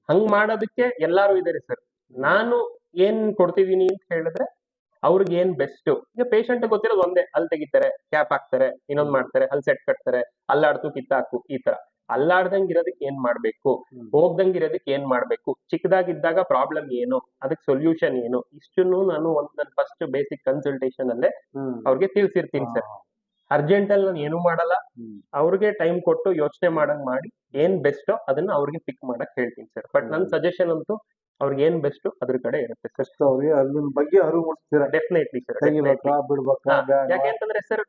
ಹಂಗ್ ಮಾಡೋದಕ್ಕೆ ಎಲ್ಲಾರು ಇದಾರೆ ಸರ್ ನಾನು ಏನ್ ಕೊಡ್ತಿದೀನಿ ಅಂತ ಹೇಳಿದ್ರೆ ಅವ್ರಿಗೆ ಏನ್ ಬೆಸ್ಟ್ ಈಗ ಪೇಷಂಟ್ ಗೊತ್ತಿರೋದು ಒಂದೇ. ಅಲ್ಲಿ ತೆಗಿತಾರೆ ಕ್ಯಾಪ್ ಹಾಕ್ತಾರೆ ಇನ್ನೊಂದ್ ಮಾಡ್ತಾರೆ ಅಲ್ಲಿ ಸೆಟ್ ಕಟ್ತಾರೆ ಅಲ್ಲಾಡ್ತು ಕಿತ್ತಾಕು ಈ ತರ. ಅಲ್ಲಾಡ್ದಂಗ್ ಇರೋದಕ್ಕೆ ಏನ್ ಮಾಡ್ಬೇಕು. ಹೋಗ್ದಂಗ್ ಇರೋದಕ್ಕೆ ಏನ್ ಮಾಡ್ಬೇಕು? ಚಿಕ್ಕದಾಗಿದ್ದಾಗ ಪ್ರಾಬ್ಲಮ್ ಏನು? ಅದಕ್ಕೆ ಸೊಲ್ಯೂಷನ್ ಏನು? ಇಷ್ಟನ್ನು ನಾನು ಒಂದ್ ನನ್ನ ಫಸ್ಟ್ ಬೇಸಿಕ್ ಕನ್ಸಲ್ಟೇಷನ್ ಅಲ್ಲೇ. ಅವ್ರಿಗೆ ತಿಳಿಸಿರ್ತೀನಿ ಸರ್. ಅರ್ಜೆಂಟ್ ಅಲ್ಲಿ ನಾನು ಏನು ಮಾಡಲ್ಲ. ಅವ್ರಿಗೆ ಟೈಮ್ ಕೊಟ್ಟು ಯೋಚನೆ ಮಾಡಂಗ್ ಮಾಡಿ ಏನ್ ಬೆಸ್ಟ್ ಅದನ್ನ ಅವ್ರಿಗೆ ಪಿಕ್ ಮಾಡಕ್ ಹೇಳ್ತೀನಿ ಸರ್ ಬಟ್ ನನ್ನ ಸಜೆಷನ್ ಅಂತೂ ಅವ್ರಿಗೆ ಏನ್ ಬೆಸ್ಟ್ ಅದ್ರ ಕಡೆ ಇರುತ್ತೆ ಸರ್ ಅವ್ರಿಗೆ ಅದ್ರ ಬಗ್ಗೆ ಅರಿವು ಮೂಡಿಸ್ತೀರಾ? ಡೆಫಿನೆಟ್ಲಿ ಸರ್ ಯಾಕೆಂತಂದ್ರೆ ಸರ್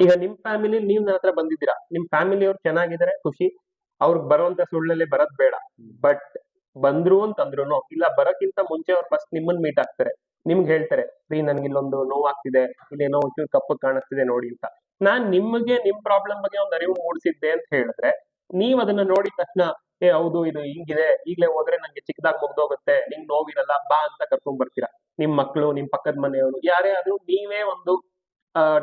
ಈಗ ನಿಮ್ ಫ್ಯಾಮಿಲಿ ನೀವ್ ನನ್ನ ಹತ್ರ ಬಂದಿದ್ದೀರಾ? ನಿಮ್ ಫ್ಯಾಮಿಲಿ ಅವ್ರು ಚೆನ್ನಾಗಿದ್ದಾರೆ ಖುಷಿ. ಅವ್ರಿಗೆ ಬರುವಂತ ಸುಳ್ಳಲ್ಲಿ ಬರೋದ್ ಬೇಡ. ಬಟ್ ಬಂದ್ರು ಅಂತಂದ್ರು ಇಲ್ಲ ಬರೋಕ್ಕಿಂತ ಮುಂಚೆ ಅವ್ರು ಫಸ್ಟ್ ನಿಮ್ಮನ್ ಮೀಟ್ ಆಗ್ತಾರೆ. ನಿಮ್ಗೆ ಹೇಳ್ತಾರೆ ಫ್ರೀ ನನ್ಗೆ ಇಲ್ಲೊಂದು ನೋವಾಗ್ತಿದೆ, ಇಲ್ಲೇನೋ ಒಂಚೂರು ಕಪ್ಪು ಕಾಣಿಸ್ತಿದೆ ನೋಡಿ ಅಂತ. ನಾನ್ ನಿಮ್ಗೆ ನಿಮ್ ಪ್ರಾಬ್ಲಮ್ ಬಗ್ಗೆ ಒಂದು ಅರಿವು ಮೂಡಿಸಿದ್ದೆ ಅಂತ ಹೇಳಿದ್ರೆ, ನೀವ್ ಅದನ್ನ ನೋಡಿದ ತಕ್ಷಣ, ಏ, ಹೌದು, ಇದು ಹಿಂಗಿದೆ. ಈಗಲೇ ಹೋದ್ರೆ ನಂಗೆ ಚಿಕ್ಕದಾಗಿ ಮುಗ್ದೋಗುತ್ತೆ. ನಿಂಗ್ ನೋವಿರಲ್ಲ, ಬಾ ಅಂತ ಕರ್ಕೊಂಡ್ ಬರ್ತೀರಾ ನಿಮ್ ಮಕ್ಳು, ನಿಮ್ ಪಕ್ಕದ ಮನೆಯವರು, ಯಾರೇ ಆದ್ರೂ ನೀವೇ ಒಂದು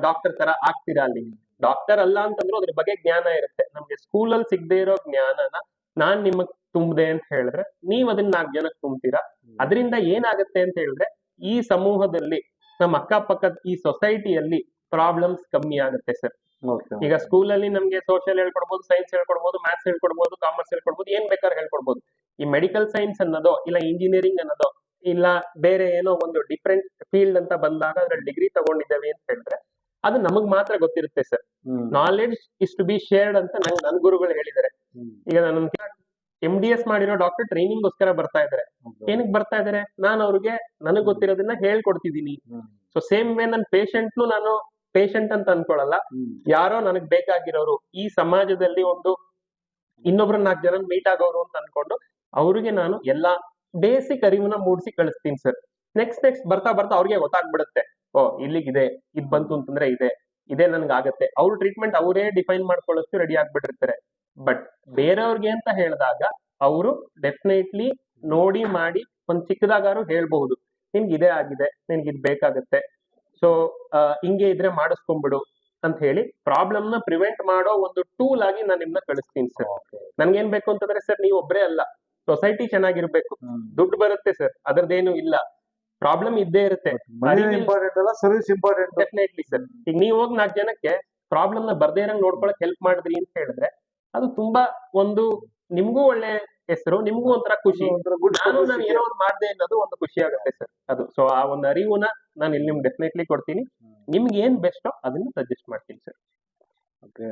ಡಾಕ್ಟರ್ ತರ ಆಗ್ತೀರಾ ಅಲ್ಲಿ? ಡಾಕ್ಟರ್ ಅಲ್ಲ ಅಂತಂದ್ರು ಅದ್ರ ಬಗ್ಗೆ ಜ್ಞಾನ ಇರುತ್ತೆ. ನಮ್ಗೆ ಸ್ಕೂಲಲ್ಲಿ ಸಿಗದೆ ಇರೋ ಜ್ಞಾನನ ನಾನ್ ನಿಮಗ್ ತುಂಬದೆ ಅಂತ ಹೇಳಿದ್ರೆ ನೀವ್ ಅದನ್ನ ನಾಲ್ಕು ಜನಕ್ಕೆ ತುಂಬ್ತೀರಾ? ಅದರಿಂದ ಏನಾಗುತ್ತೆ ಅಂತ ಹೇಳಿದ್ರೆ ಈ ಸಮೂಹದಲ್ಲಿ ನಮ್ಮ ಅಕ್ಕಪಕ್ಕದ ಈ ಸೊಸೈಟಿಯಲ್ಲಿ ಪ್ರಾಬ್ಲಮ್ಸ್ ಕಮ್ಮಿ ಆಗುತ್ತೆ ಸರ್ ಈಗ ಈಗ ಸ್ಕೂಲಲ್ಲಿ ನಮ್ಗೆ ಸೋಷಿಯಲ್ ಹೇಳ್ಕೊಡ್ಬೋದು ಸೈನ್ಸ್ ಹೇಳ್ಕೊಡ್ಬೋದು ಮ್ಯಾಥ್ಸ್ ಹೇಳ್ಕೊಡ್ಬೋದು ಕಾಮರ್ಸ್ ಹೇಳ್ಕೊಡ್ಬೋದು ಏನ್ ಬೇಕಾದ್ರೆ ಹೇಳ್ಕೊಡ್ಬೋದು. ಈ ಮೆಡಿಕಲ್ ಸೈನ್ಸ್ ಅನ್ನೋದು ಇಲ್ಲ ಇಂಜಿನಿಯರಿಂಗ್ ಅನ್ನೋದು ಇಲ್ಲ ಬೇರೆ ಏನೋ ಒಂದು ಡಿಫ್ರೆಂಟ್ ಫೀಲ್ಡ್ ಅಂತ ಬಂದಾಗ ಅದ್ರಲ್ಲಿ ಡಿಗ್ರಿ ತಗೊಂಡಿದ್ದೇವೆ ಅಂತ ಹೇಳಿದ್ರೆ ಅದು ನಮಗ್ ಮಾತ್ರ ಗೊತ್ತಿರುತ್ತೆ sir. Knowledge is to be shared ಅಂತ ನಂಗೆ ನನ್ ಗುರುಗಳು ಹೇಳಿದ್ದಾರೆ. ಈಗ ನಾನು ಎಂ ಡಿ ಎಸ್ ಮಾಡಿರೋ ಡಾಕ್ಟರ್ ಟ್ರೈನಿಂಗ್ ಗೋಸ್ಕರ ಬರ್ತಾ ಇದ್ದಾರೆ. ಹೌದು. ಏನಕ್ಕೆ ಬರ್ತಾ ಇದ್ದಾರೆ? ನಾನು ಅವ್ರಿಗೆ ನನಗ್ ಗೊತ್ತಿರೋದನ್ನ ಹೇಳ್ಕೊಡ್ತಿದ್ದೀನಿ. ಹ್ಮ್. ಸೊ ಸೇಮ್ ವೇ ನನ್ನ ಪೇಷಂಟ್ನು ನಾನು ಪೇಷಂಟ್ ಅಂತ ಅನ್ಕೊಳಲ್ಲ. ಯಾರೋ ನನಗ್ ಬೇಕಾಗಿರೋರು ಈ ಸಮಾಜದಲ್ಲಿ ಒಂದು ಇನ್ನೊಬ್ರು ನಾಲ್ಕು ಜನ ಮೀಟ್ ಆಗೋರು ಅಂತ ಅನ್ಕೊಂಡು ಅವ್ರಿಗೆ ನಾನು ಎಲ್ಲಾ ಬೇಸಿಕ್ ಅರಿವನ್ನ ಮೂಡಿಸಿ ಕಳಿಸ್ತೀನಿ ಸರ್ ನೆಕ್ಸ್ಟ್ ನೆಕ್ಸ್ಟ್ ಬರ್ತಾ ಬರ್ತಾ ಅವ್ರಿಗೆ ಗೊತ್ತಾಗ್ಬಿಡುತ್ತೆ. ಓ ಇಲ್ಲಿಗಿದೆ ಇದ್ ಬಂತು ಅಂತಂದ್ರೆ ಇದೆ ಇದೇ ನನ್ಗೆ ಆಗತ್ತೆ ಅವ್ರ ಟ್ರೀಟ್ಮೆಂಟ್ ಅವರೇ ಡಿಫೈನ್ ಮಾಡ್ಕೊಳ್ಳೋಷ್ಟು ರೆಡಿ ಆಗ್ಬಿಟ್ಟಿರ್ತಾರೆ. ಬಟ್ ಬೇರೆಯವ್ರಿಗೆ ಅಂತ ಹೇಳಿದಾಗ ಅವರು ಡೆಫಿನೆಟ್ಲಿ ನೋಡಿ ಮಾಡಿ ಒಂದ್ ಚಿಕ್ಕದಾಗಾರು ಹೇಳ್ಬಹುದು. ನಿನ್ಗೆ ಇದೇ ಆಗಿದೆ ನಿನ್ಗೆ ಇದು ಬೇಕಾಗತ್ತೆ. ಸೊ ಹಿಂಗೆ ಇದ್ರೆ ಮಾಡಿಸ್ಕೊಂಡ್ಬಿಡು ಅಂತ ಹೇಳಿ ಪ್ರಾಬ್ಲಮ್ನ ಪ್ರಿವೆಂಟ್ ಮಾಡೋ ಒಂದು ಟೂಲ್ ಆಗಿ ನಾನು ನಿಮ್ನ ಕಳಿಸ್ತೀನಿ ಸರ್ ನನ್ಗೆ ನನ್ಗೇನ್ ಬೇಕು ಅಂತಂದ್ರೆ ಸರ್ ನೀವು ಒಬ್ರೇ ಅಲ್ಲ. ಸೊಸೈಟಿ ಚೆನ್ನಾಗಿರ್ಬೇಕು. ದುಡ್ಡು ಬರುತ್ತೆ ಸರ್ ಅದರದೇನು ಇಲ್ಲ. ಪ್ರಾಬ್ಲಮ್ ಇದ್ದೇ ಇರುತ್ತೆ. ಇಂಪಾರ್ಟೆಂಟ್ ಅಲ್ಲ ಸರ್ವಿಸ್ ಇಂಪಾರ್ಟೆಂಟ್ ಡೆಫಿನೆಟ್ಲಿ ಸರ್ ಈಗ ನೀವು ಹೋಗಿ ನಾಲ್ಕು ಜನಕ್ಕೆ ಪ್ರಾಬ್ಲಮ್ನ ಬರ್ದೇ ಇರಂಗ್ ನೋಡ್ಕೊಳಕ್ ಹೆಲ್ಪ್ ಮಾಡಿದ್ರಿ ಅಂತ ಹೇಳಿದ್ರೆ ಅದು ತುಂಬಾ ಒಂದು ನಿಮ್ಗೂ ಒಳ್ಳೆ ಹೆಸರು ನಿಮ್ಗೂ ಒಂಥರ ಖುಷಿ. ನಾನು ನಾನು ಏನೋ ಒಂದು ಮಾಡಿದೆ ಅನ್ನೋದು ಒಂದು ಖುಷಿ ಆಗುತ್ತೆ ಸರ್ ಅದು. ಸೊ ಆ ಒಂದು ಅರಿವುನ ನಾನು ಇಲ್ಲಿ ನಿಮ್ಗೆ ಡೆಫಿನೆಟ್ಲಿ ಕೊಡ್ತೀನಿ. ನಿಮ್ಗೆ ಏನ್ ಬೆಸ್ಟೋ ಅದನ್ನ ಸಜೆಸ್ಟ್ ಮಾಡ್ತೀನಿ ಸರ್ ಓಕೆ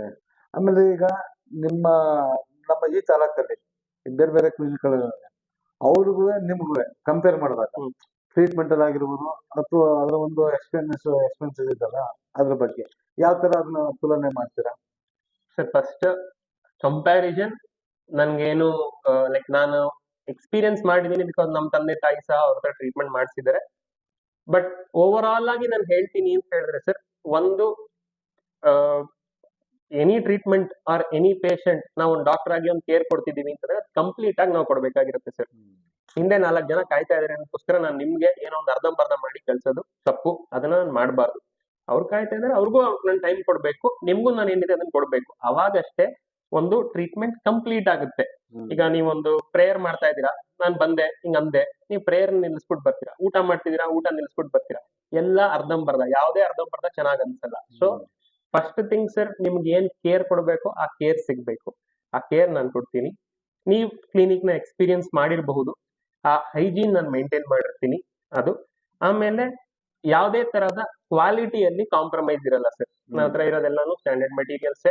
ಆಮೇಲೆ ಈಗ ನಿಮ್ಮ ನಮ್ಮ ಈ ತಾಲೂಕಲ್ಲಿ ಬೇರೆ ಬೇರೆ ಕ್ಲಿನಿಕ್ಗಳಿವೆ ಅವ್ರಿಗೂ ನಿಮ್ಗೂ ಕಂಪೇರ್ ಮಾಡಿದಾಗ. ಟ್ರೀಟ್ಮೆಂಟ್ ಅಲ್ಲಿ ಆಗಿರ್ಬೋದು ಅಥವಾ ಅದರ ಒಂದು ಎಕ್ಸ್ಪೀರಿಯನ್ಸ್ ಎಕ್ಸ್ಪೆನ್ಸಸ್ ಇದಲ್ಲ ಅದ್ರ ಬಗ್ಗೆ ಯಾವ ತರ ಅದನ್ನ ತುಲನೆ ಮಾಡ್ತೀರಾ ಸರ್ ಫಸ್ಟ್ ಕಂಪ್ಯಾರಿಸನ್ ನನ್ಗೇನು ಲೈಕ್ ನಾನು ಎಕ್ಸ್ಪೀರಿಯನ್ಸ್ ಮಾಡಿದೀನಿ ಬಿಕಾಸ್ ನಮ್ಮ ತಂದೆ ತಾಯಿ ಸಹ ಅವ್ರ ಹತ್ರ ಟ್ರೀಟ್ಮೆಂಟ್ ಮಾಡಿಸಿದ್ದಾರೆ ಬಟ್ ಓವರ್ ಆಲ್ ಆಗಿ ನಾನು ಹೇಳ್ತೀನಿ ಅಂತ ಹೇಳಿದ್ರೆ ಸರ್ ಒಂದು any treatment or any patient ನಾವು ಒಂದು ಡಾಕ್ಟರ್ ಆಗಿ ಒಂದು ಕೇರ್ ಕೊಡ್ತಿದ್ದೀವಿ ಅಂತಂದ್ರೆ ಕಂಪ್ಲೀಟ್ ಆಗಿ ನಾವು ಕೊಡ್ಬೇಕಾಗಿರುತ್ತೆ ಸರ್ ಹಿಂದೆ ನಾಲ್ಕು ಜನ ಕಾಯ್ತಾ ಇದಾರೆ ಅದಕ್ಕೋಸ್ಕರ ನಾನು ನಿಮ್ಗೆ ಏನೋ ಒಂದು ಅರ್ಧಂಬರ್ಧ ಮಾಡಿ ಕಳ್ಸೋದು ತಪ್ಪು ಅದನ್ನ ನಾನು ಮಾಡಬಾರ್ದು. ಅವ್ರು ಕಾಯ್ತಾ ಇದಾರೆ ಅವ್ರಿಗೂ ನಾನು ಟೈಮ್ ಕೊಡ್ಬೇಕು ನಿಮ್ಗೂ ನಾನು ಏನಿದೆ ಅದನ್ನ ಕೊಡ್ಬೇಕು. ಅವಾಗಷ್ಟೇ ಒಂದು ಟ್ರೀಟ್ಮೆಂಟ್ ಕಂಪ್ಲೀಟ್ ಆಗುತ್ತೆ. ಈಗ ನೀವೊಂದು ಪ್ರೇಯರ್ ಮಾಡ್ತಾ ಇದ್ದೀರಾ ನಾನು ಬಂದೆ ಹಿಂಗ ಅಂದೆ ನೀವು ಪ್ರೇಯರ್ ನಿಲ್ಲಿಸ್ಬಿಟ್ಟು ಬರ್ತೀರಾ ಊಟ ಮಾಡ್ತಿದ್ದೀರಾ ಊಟ ನಿಲ್ಲಿಸ್ಬಿಟ್ಟು ಬರ್ತೀರಾ ಎಲ್ಲ ಅರ್ಧಂಬರ್ಧ ಯಾವುದೇ ಅರ್ಧಂಬರ್ಧ ಚೆನ್ನಾಗ್ ಅನ್ಸಲ್ಲ. ಸೊ ಫಸ್ಟ್ ಥಿಂಗ್ ಸರ್ ನಿಮ್ಗೆ ಏನ್ ಕೇರ್ ಕೊಡಬೇಕು ಆ ಕೇರ್ ಸಿಗ್ಬೇಕು. ಆ ಕೇರ್ ನಾನು ಕೊಡ್ತೀನಿ. ನೀವು ಕ್ಲಿನಿಕ್ನ ಎಕ್ಸ್ಪೀರಿಯನ್ಸ್ ಮಾಡಿರಬಹುದು. ಆ ಹೈಜೀನ್ ನಾನು ಮೇಂಟೈನ್ ಮಾಡಿರ್ತೀನಿ ಅದು. ಆಮೇಲೆ ಯಾವುದೇ ತರಹದ ಕ್ವಾಲಿಟಿಯಲ್ಲಿ ಕಾಂಪ್ರಮೈಸ್ ಇರಲ್ಲ ಸರ್ ನನ್ನ ಹತ್ರ ಇರೋದೆಲ್ಲಾನು ಸ್ಟ್ಯಾಂಡರ್ಡ್ ಮೆಟೀರಿಯಲ್ಸ್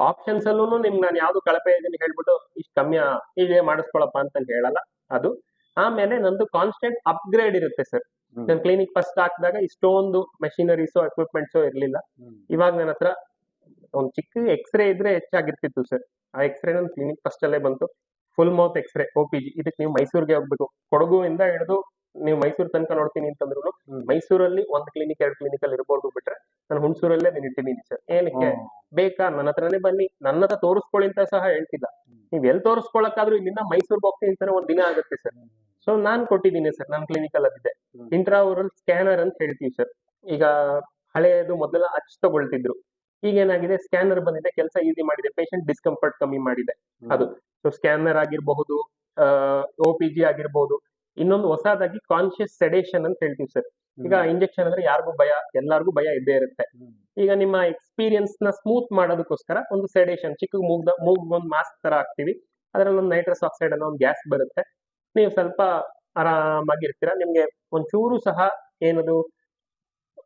ಆಪ್ಷನ್ಸ್ ಅಲ್ಲೂ ನಿಮ್ಗೆ ನಾನು ಯಾವ್ದು ಕಳಪೆ ಇದೀನಿ ಹೇಳ್ಬಿಟ್ಟು ಇಷ್ಟು ಕಮ್ಮಿ ಇದೇ ಮಾಡಿಸ್ಕೊಳಪ್ಪ ಅಂತ ಹೇಳಲ್ಲ. ಅದು ಆಮೇಲೆ ನಂದು ಕಾನ್ಸ್ಟೆಂಟ್ ಅಪ್ಗ್ರೇಡ್ ಇರುತ್ತೆ ಸರ್ ನನ್ನ ಕ್ಲಿನಿಕ್ ಫಸ್ಟ್ ಹಾಕಿದಾಗ ಇಷ್ಟೊಂದು ಮೆಷಿನರೀಸು ಎಕ್ವಿಪ್ಮೆಂಟ್ಸು ಇರ್ಲಿಲ್ಲ. ಇವಾಗ ನನ್ನ ಹತ್ರ ಒಂದು ಚಿಕ್ಕ ಎಕ್ಸ್ರೇ ಇದ್ರೆ ಹೆಚ್ಚಾಗಿರ್ತಿತ್ತು ಸರ್ ಆ ಎಕ್ಸ್ರೇ ನನ್ನ ಕ್ಲಿನಿಕ್ ಫಸ್ಟ್ ಅಲ್ಲೇ ಬಂತು. Full mouth x-ray O P G ಇದಕ್ಕೆ ನೀವು ಮೈಸೂರಿಗೆ ಹೋಗ್ಬೇಕು. ಕೊಡಗು ಇಂದ ಹಿಡಿದು ನೀವು ಮೈಸೂರು ತನಕ ನೋಡ್ತೀನಿ ಅಂತಂದ್ರು ಮೈಸೂರಲ್ಲಿ ಒಂದ್ ಕ್ಲಿನಿಕ್ ಎರಡು ಕ್ಲಿನಿಕ್ ಅಲ್ಲಿ ಇರ್ಬೋದು ಬಿಟ್ರೆ ನಾನು ಹುಣಸೂರಲ್ಲೇ ನೀನ್ ಇಟ್ಟಿದ್ದೀನಿ ಸರ್. ಏನಕ್ಕೆ? ಬೇಕಾ? ನನ್ನ ಹತ್ರನೇ ಬನ್ನಿ. ನನ್ನ ಹತ್ರ ತೋರಿಸ್ಕೊಳ್ಳಿ ಅಂತ ಸಹ ಹೇಳ್ತಿಲ್ಲ. ನೀವ್ ಎಲ್ಲಿ ತೋರಿಸ್ಕೊಳಕ್ಕಾದ್ರೂ ಇಲ್ಲಿಂದ ಮೈಸೂರ್ ಹೋಗ್ತೀನಿ ಅಂತಾನೆ ಒಂದ್ ದಿನ ಆಗುತ್ತೆ ಸರ್. ಸೊ ನಾನ್ ಕೊಟ್ಟಿದ್ದೀನಿ ಸರ್. ನನ್ನ ಕ್ಲಿನಿಕಲ್ ಅದಿದೆ. ಇಂಟ್ರಾ ಇಂಟ್ರಾವರಲ್ ಸ್ಕ್ಯಾನರ್ ಅಂತ ಹೇಳ್ತೀವಿ ಸರ್. ಈಗ ಹಳೆಯದು ಮೊದಲ ಅಚ್ಚ ತಗೊಳ್ತಿದ್ರು. ಈಗ ಏನಾಗಿದೆ ಸ್ಕ್ಯಾನರ್ ಬಂದಿದೆ. ಕೆಲಸ ಈಸಿ ಮಾಡಿದೆ. ಪೇಷಂಟ್ ಡಿಸ್ಕಂಫರ್ಟ್ ಕಮ್ಮಿ ಮಾಡಿದೆ. ಅದು. ಸೊ ಸ್ಕ್ಯಾನರ್ ಆಗಿರ್ಬಹುದು ಓ ಪಿ ಜಿ ಆಗಿರ್ಬಹುದು ಇನ್ನೊಂದು ಹೊಸದಾಗಿ ಕಾನ್ಶಿಯಸ್ ಸೆಡೇಷನ್ ಅಂತ ಹೇಳ್ತೀವಿ ಸರ್ ಈಗ ಇಂಜೆಕ್ಷನ್ ಅಂದ್ರೆ ಯಾರಿಗೂ ಭಯ ಎಲ್ಲಾರ್ಗೂ ಭಯ ಇದ್ದೇ ಇರುತ್ತೆ. ಈಗ ನಿಮ್ಮ ಎಕ್ಸ್ಪೀರಿಯನ್ಸ್ನ ಸ್ಮೂತ್ ಮಾಡೋದಕ್ಕೋಸ್ಕರ ಒಂದು ಸೆಡೇಷನ್ ಚಿಕ್ಕ ಮೂಗ್ದ ಮೂಗ್ ಒಂದು ಮಾಸ್ಕ್ ತರ ಹಾಕ್ತಿವಿ. ಅದ್ರಲ್ಲಿ ಒಂದು ನೈಟ್ರಸ್ ಆಕ್ಸೈಡ್ ಅನ್ನೋ ಒಂದು ಗ್ಯಾಸ್ ಬರುತ್ತೆ. ನೀವು ಸ್ವಲ್ಪ ಆರಾಮಾಗಿರ್ತೀರಾ? ನಿಮ್ಗೆ ಒಂಚೂರು ಸಹ ಏನದು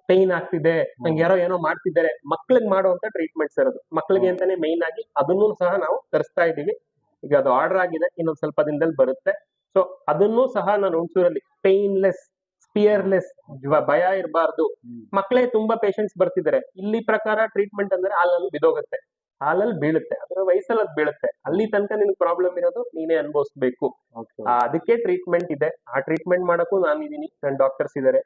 ಪೈನ್ ಆಗ್ತಿದೆ ನಂಗೆ ಯಾರೋ ಏನೋ ಮಾಡ್ತಿದ್ದಾರೆ ಮಕ್ಳಿಗೆ ಮಾಡುವಂತ ಟ್ರೀಟ್ಮೆಂಟ್ಸ್ ಇರೋದು ಮಕ್ಳಿಗೆ ಅಂತಾನೆ ಮೈನ್ ಆಗಿ ಅದನ್ನು ಸಹ ನಾವು ತರಿಸ್ತಾ ಇದ್ದೀವಿ. ಈಗ ಅದು ಆರ್ಡರ್ ಆಗಿದೆ ಇನ್ನೊಂದು ಸ್ವಲ್ಪ ದಿನದಲ್ಲಿ ಬರುತ್ತೆ. ಸೊ ಅದನ್ನು ಸಹ ನಾನು ಹುಣಸೂರಲ್ಲಿ ಪೇನ್ಲೆಸ್ ಸ್ಪಿಯರ್ಲೆಸ್ ಭಯ ಇರಬಾರ್ದು. ಮಕ್ಕಳೇ ತುಂಬಾ ಪೇಷಂಟ್ಸ್ ಬರ್ತಿದ್ದಾರೆ. ಇಲ್ಲಿ ಪ್ರಕಾರ ಟ್ರೀಟ್ಮೆಂಟ್ ಅಂದ್ರೆ ಹಾಲಲ್ಲಿ ಬಿದೋಗುತ್ತೆ. ಹಾಲಲ್ಲಿ ಬೀಳುತ್ತೆ. ಅದರ ವಯಸ್ಸಲ್ಲಿ ಅದು ಬೀಳುತ್ತೆ. ಅಲ್ಲಿ ತನಕ ನಿನ್ಗೆ ಪ್ರಾಬ್ಲಮ್ ಇರೋದು ನೀನೇ ಅನುಭವಿಸ್ಬೇಕು. ಅದಕ್ಕೆ ಟ್ರೀಟ್ಮೆಂಟ್ ಇದೆ. ಆ ಟ್ರೀಟ್ಮೆಂಟ್ ಮಾಡೋಕ್ಕೂ ನಾನು ಇದೀನಿ. ನನ್ನ ಡಾಕ್ಟರ್ಸ್ ಇದಾರೆ.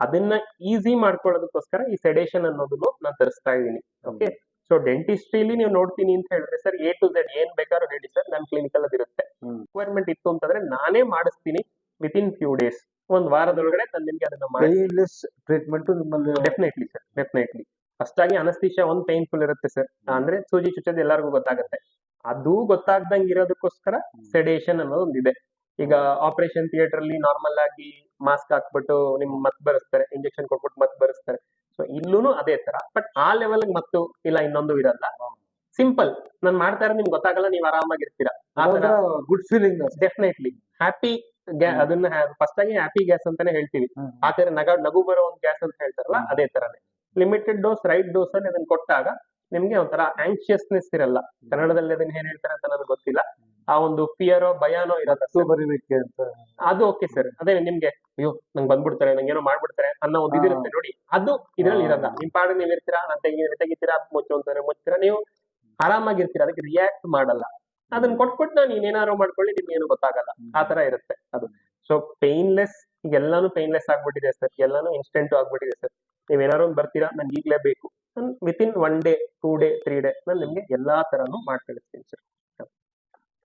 ಅದನ್ನ ಈಸಿ ಮಾಡ್ಕೊಳ್ಳೋದಕ್ಕೋಸ್ಕರ ಈ ಸೆಡೇಷನ್ ಅನ್ನೋದನ್ನು ನಾನು ತರಿಸ್ತಾ ಇದ್ದೀನಿ ಓಕೆ ಸೊ ಡೆಂಟಿಸ್ಟ್ರಿಲಿ ನೀವು ನೋಡ್ತೀನಿ ಅಂತ ಹೇಳಿದ್ರೆ ಸರ್ ಎ ಟು ಝೆಡ್ ಏನ್ ಬೇಕಾದ್ರೂ ಹೇಳಿ ಸರ್ ನನ್ನ ಕ್ಲಿನಿಕಲ್ ಅಲ್ಲಿ ಇರುತ್ತೆ. ರಿಕ್ವೈರ್ಮೆಂಟ್ ಇತ್ತು ಅಂತಂದ್ರೆ ನಾನೇ ಮಾಡಿಸ್ತೀನಿ ವಿತ್ ಇನ್ ಫ್ಯೂ ಡೇಸ್ ಒಂದ್ ವಾರದೊಳಗಡೆ ನಾನು ನಿಮ್ಗೆ ಅದನ್ನ ಪೈನ್ಲೆಸ್ ಟ್ರೀಟ್ಮೆಂಟ್ ನಿಮ್ಮಲ್ಲಿ ಡೆಫಿನೆಟ್ಲಿ ಸರ್ ಡೆಫಿನೆಟ್ಲಿ ಫಸ್ಟ್ ಆಗಿ ಅನಸ್ತಿಷಾ ಒಂದ್ ಪೇನ್ಫುಲ್ ಇರುತ್ತೆ ಸರ್ ಅಂದ್ರೆ ಸೂಜಿ ಚುಚ್ಚೋದು ಎಲ್ಲರಿಗೂ ಗೊತ್ತಾಗುತ್ತೆ. ಅದು ಗೊತ್ತಾಗ್ದಂಗೆ ಇರೋದಕ್ಕೋಸ್ಕರ ಸೆಡೇಷನ್ ಅನ್ನೋದು ಒಂದಿದೆ ಈಗ ಆಪರೇಷನ್ ಥಿಯೇಟರ್ ಅಲ್ಲಿ ನಾರ್ಮಲ್ ಆಗಿ ಮಾಸ್ಕ್ ಹಾಕ್ಬಿಟ್ಟು ನಿಮ್ ಮತ್ ಬರೆಸ್ತಾರೆ ಇಂಜೆಕ್ಷನ್ ಕೊಟ್ಬಿಟ್ಟು ಮತ್ ಬರೆಸ್ತಾರೆ. ಸೊ ಇಲ್ಲೂ ಅದೇ ತರ. ಬಟ್ ಆ ಲೆವೆಲ್ ಮತ್ತು ಇಲ್ಲ ಇನ್ನೊಂದು ಇರಲ್ಲ ಸಿಂಪಲ್ ನಾನ್ ಮಾಡ್ತಾ ಇರೋದು ನಿಮ್ಗೆ ಗೊತ್ತಾಗಲ್ಲ ನೀವ್ ಆರಾಮಾಗಿರ್ತೀರಾ. ಗುಡ್ ಫೀಲಿಂಗ್ ಡೆಫಿನೆಟ್ಲಿ ಹ್ಯಾಪಿ ಅದನ್ನ ಫಸ್ಟ್ ಆಗಿ ಹ್ಯಾಪಿ ಗ್ಯಾಸ್ ಅಂತಾನೆ ಹೇಳ್ತೀವಿ. ಆ ತರ ನಗ ನಗು ಬರೋ ಒಂದು ಗ್ಯಾಸ್ ಅಂತ ಹೇಳ್ತಾರಲ್ಲ ಅದೇ ತರನೇ. ಲಿಮಿಟೆಡ್ ಡೋಸ್ ರೈಟ್ ಡೋಸ್ ಅಲ್ಲಿ ಅದನ್ನ ಕೊಟ್ಟಾಗ ನಿಮ್ಗೆ ಒಂಥರ ಆಂಕ್ಷಿಯಸ್ನೆಸ್ ಇರಲ್ಲ. ಕನ್ನಡದಲ್ಲಿ ಅದನ್ನ ಏನ್ ಹೇಳ್ತಾರೆ ಅಂತ ನನಗೆ ಗೊತ್ತಿಲ್ಲ. ಆ ಒಂದು ಫಿಯರೋ ಭಯನೋ ಇರತ್ತೆ. ಬರೀಲಿಕ್ಕೆ ಅಂತ. ಅದು ಓಕೆ ಸರ್ ಅದೇ ನಿಮ್ಗೆ ಅಯ್ಯೋ ನಂಗೆ ಬಂದ್ಬಿಡ್ತಾರೆ ನಂಗೆ ಏನೋ ಮಾಡ್ಬಿಡ್ತಾರೆ ಅನ್ನೋ ಒಂದು ಇದಿರುತ್ತೆ ನೋಡಿ. ಅದು ಇದ್ರಲ್ಲಿ ಇರಲ್ಲ. ನಿಮ್ ಪಾಡ ನೀವು ಇರ್ತೀರಾ? ನಾನು ತೆಗಿ ತೆಗಿತೀರಾ? ಮುಚ್ಚೋಂತಾರೆ ಮುಚ್ತೀರಾ? ನೀವು ಆರಾಮಾಗಿರ್ತೀರಾ? ಅದಕ್ಕೆ ರಿಯಾಕ್ಟ್ ಮಾಡಲ್ಲ. ಅದನ್ನ ಕೊಟ್ಬಿಟ್ಟು ನಾನು ನೀನೇನಾದ್ರು ಮಾಡ್ಕೊಳ್ಳಿ ನಿಮ್ಗೆ ಏನು ಗೊತ್ತಾಗಲ್ಲ. ಆ ತರ ಇರುತ್ತೆ ಅದು. ಸೊ ಪೇನ್ಲೆಸ್ ಈಗ ಎಲ್ಲಾನು ಪೇನ್ಲೆಸ್ ಆಗ್ಬಿಟ್ಟಿದೆ ಸರ್ ಎಲ್ಲಾನು ಇನ್ಸ್ಟೆಂಟ್ ಆಗ್ಬಿಟ್ಟಿದೆ ಸರ್ ನೀವೇನಾದ್ರು ಒಂದ್ ಬರ್ತೀರಾ? ನನ್ಗೆ ಈಗ್ಲೇ ಬೇಕು. Within one day two day three day ನಾನು ನಿಮ್ಗೆ ಎಲ್ಲಾ ತರನು ಮಾಡ್ಕೊಳ್ತೀನಿ ಸರ್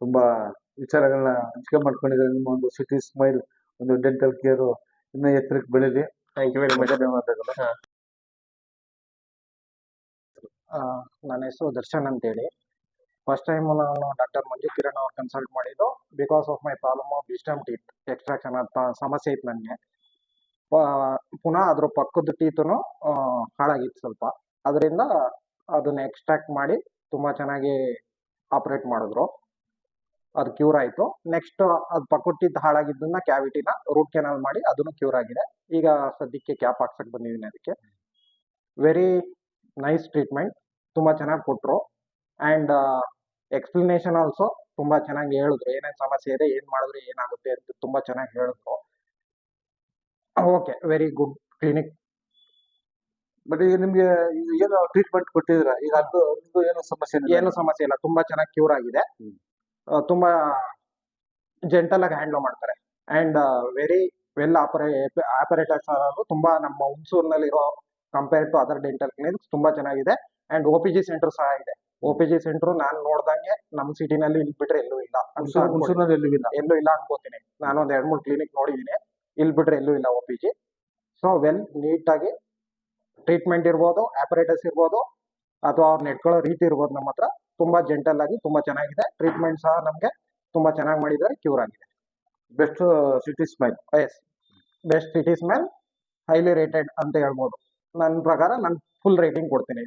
ತುಂಬಾ ವಿಚಾರಗಳನ್ನ ಹಂಚಿಕೆ ಮಾಡ್ಕೊಂಡಿದ್ದಾರೆ. ನಿಮ್ಮ ಒಂದು ಸಿಟಿ ಸ್ಮೈಲ್ ಒಂದು ಡೆಂಟಲ್ ಕೇರ್ ಇನ್ನ ಎತ್ತರಕ್ಕೆ ಬೆಳೀಲಿ. ಥ್ಯಾಂಕ್ ಯು ವೆರಿ ಮಚ್ ಧನ್ಯವಾದಗಳು. ಆ, ನನ್ನ ಹೆಸರು ದರ್ಶನ್ ಅಂತೇಳಿ. ಫಸ್ಟ್ ಟೈಮ್ ನಾನು ಡಾಕ್ಟರ್ ಮಂಜು ಕಿರಣ್ ಅವ್ರು ಕನ್ಸಲ್ಟ್ ಮಾಡಿದ್ದು. Because of my problem of wisdom teeth extraction ಅಂತ ಸಮಸ್ಯೆ ಇತ್ತು ನನಗೆ. ಪುನಃ ಅದ್ರ ಪಕ್ಕದ ಟೀತನು ಹಾಳಾಗಿತ್ತು ಸ್ವಲ್ಪ. ಅದರಿಂದ ಅದನ್ನ ಎಕ್ಸ್ಟ್ರಾಕ್ಟ್ ಮಾಡಿ ತುಂಬ ಚೆನ್ನಾಗಿ ಆಪ್ರೇಟ್ ಮಾಡಿದ್ರು. ಅದು ಕ್ಯೂರ್ ಆಯಿತು. ನೆಕ್ಸ್ಟ್ ಅದು ಟೀತ್ ಹಾಳಾಗಿದ್ದನ್ನ ಕ್ಯಾವಿಟಿನ ರೂಟ್ ಕೆನಲ್ ಮಾಡಿ ಅದನ್ನು ಕ್ಯೂರ್ ಆಗಿದೆ. ಈಗ ಸದ್ಯಕ್ಕೆ ಕ್ಯಾಪ್ ಹಾಕ್ಸಕ್ ಬಂದಿದ್ದೀನಿ ಅದಕ್ಕೆ. ವೆರಿ ನೈಸ್ ಟ್ರೀಟ್ಮೆಂಟ್ ತುಂಬ ಚೆನ್ನಾಗಿ ಕೊಟ್ಟರು ಆ್ಯಂಡ್ ಎಕ್ಸ್ಪ್ಲನೇಷನ್ ಆಲ್ಸೋ ತುಂಬ ಚೆನ್ನಾಗಿ ಹೇಳಿದ್ರು. ಏನೇನು ಸಮಸ್ಯೆ ಇದೆ ಏನು ಮಾಡಿದ್ರೆ ಏನಾಗುತ್ತೆ ಅಂತ ತುಂಬ ಚೆನ್ನಾಗಿ ಹೇಳಿದ್ರು. Okay very good clinic but ಈಗ ನಿಮ್ಗೆ ಏನು ಟ್ರೀಟ್ಮೆಂಟ್ ಕೊಟ್ಟಿದ್ರೆ ಈಗ ಅದು ಏನು ಸಮಸ್ಯೆ? ಏನು ಸಮಸ್ಯೆ ಇಲ್ಲ. ತುಂಬ ಚೆನ್ನಾಗಿ ಕ್ಯೂರ್ ಆಗಿದೆ. ತುಂಬ ಜೆಂಟಲ್ ಆಗಿ ಹ್ಯಾಂಡಲ್ ಮಾಡ್ತಾರೆ. ಅಂಡ್ ವೆರಿ ವೆಲ್ ಆಪರೇ ಆಪರೇಟರ್ಸ್ ಆಗೋದು ತುಂಬಾ ನಮ್ಮ ಹುಣಸೂರಿನಲ್ಲಿರೋ compare to other dental clinics ತುಂಬಾ ಚೆನ್ನಾಗಿದೆ. And O P G centre ಸಹ ಇದೆ. ಓ ಪಿ ಜಿ ಸೆಂಟರ್ ನಾನು ನೋಡ್ದಂಗೆ ನಮ್ಮ ಸಿಟಿನಲ್ಲಿ ಇಲ್ಲಿ ಬಿಟ್ರೆ ಎಲ್ಲೂ ಇಲ್ಲ ಎಲ್ಲೂ ಇಲ್ಲ? ಅನ್ಕೋತೀನಿ ನಾನು ಒಂದ್ ಎರಡ್ ಮೂರು ಕ್ಲಿನಿಕ್ ನೋಡಿದೀನಿ. ಇಲ್ಲಿ ಬಿಟ್ರೆ ಎಲ್ಲೂ ಇಲ್ಲ O P G so well ನೀಟಾಗಿ ಟ್ರೀಟ್ಮೆಂಟ್ ಇರ್ಬೋದು ಆಪರೇಟರ್ಸ್ ಇರ್ಬೋದು ಅಥವಾ ಅವ್ರು ನೆಟ್ಕೊಳ್ಳೋ ರೀತಿ ಇರ್ಬೋದು ನಮ್ಮ ಹತ್ರ. ತುಂಬಾ ಜೆಂಟಲ್ ಆಗಿ ತುಂಬಾ ಚೆನ್ನಾಗಿದೆ. ಟ್ರೀಟ್ಮೆಂಟ್ ಸಹ ನಮಗೆ ತುಂಬಾ ಚೆನ್ನಾಗಿ ಮಾಡಿದ್ದಾರೆ. ಕ್ಯೂರ್ ಆಗಿದೆ. Best city smile is best city smile highly rated ಅಂತ ಹೇಳ್ಬೋದು. ನನ್ನ ಪ್ರಕಾರ ನಾನು ಫುಲ್ ರೇಟಿಂಗ್ ಕೊಡ್ತೀನಿ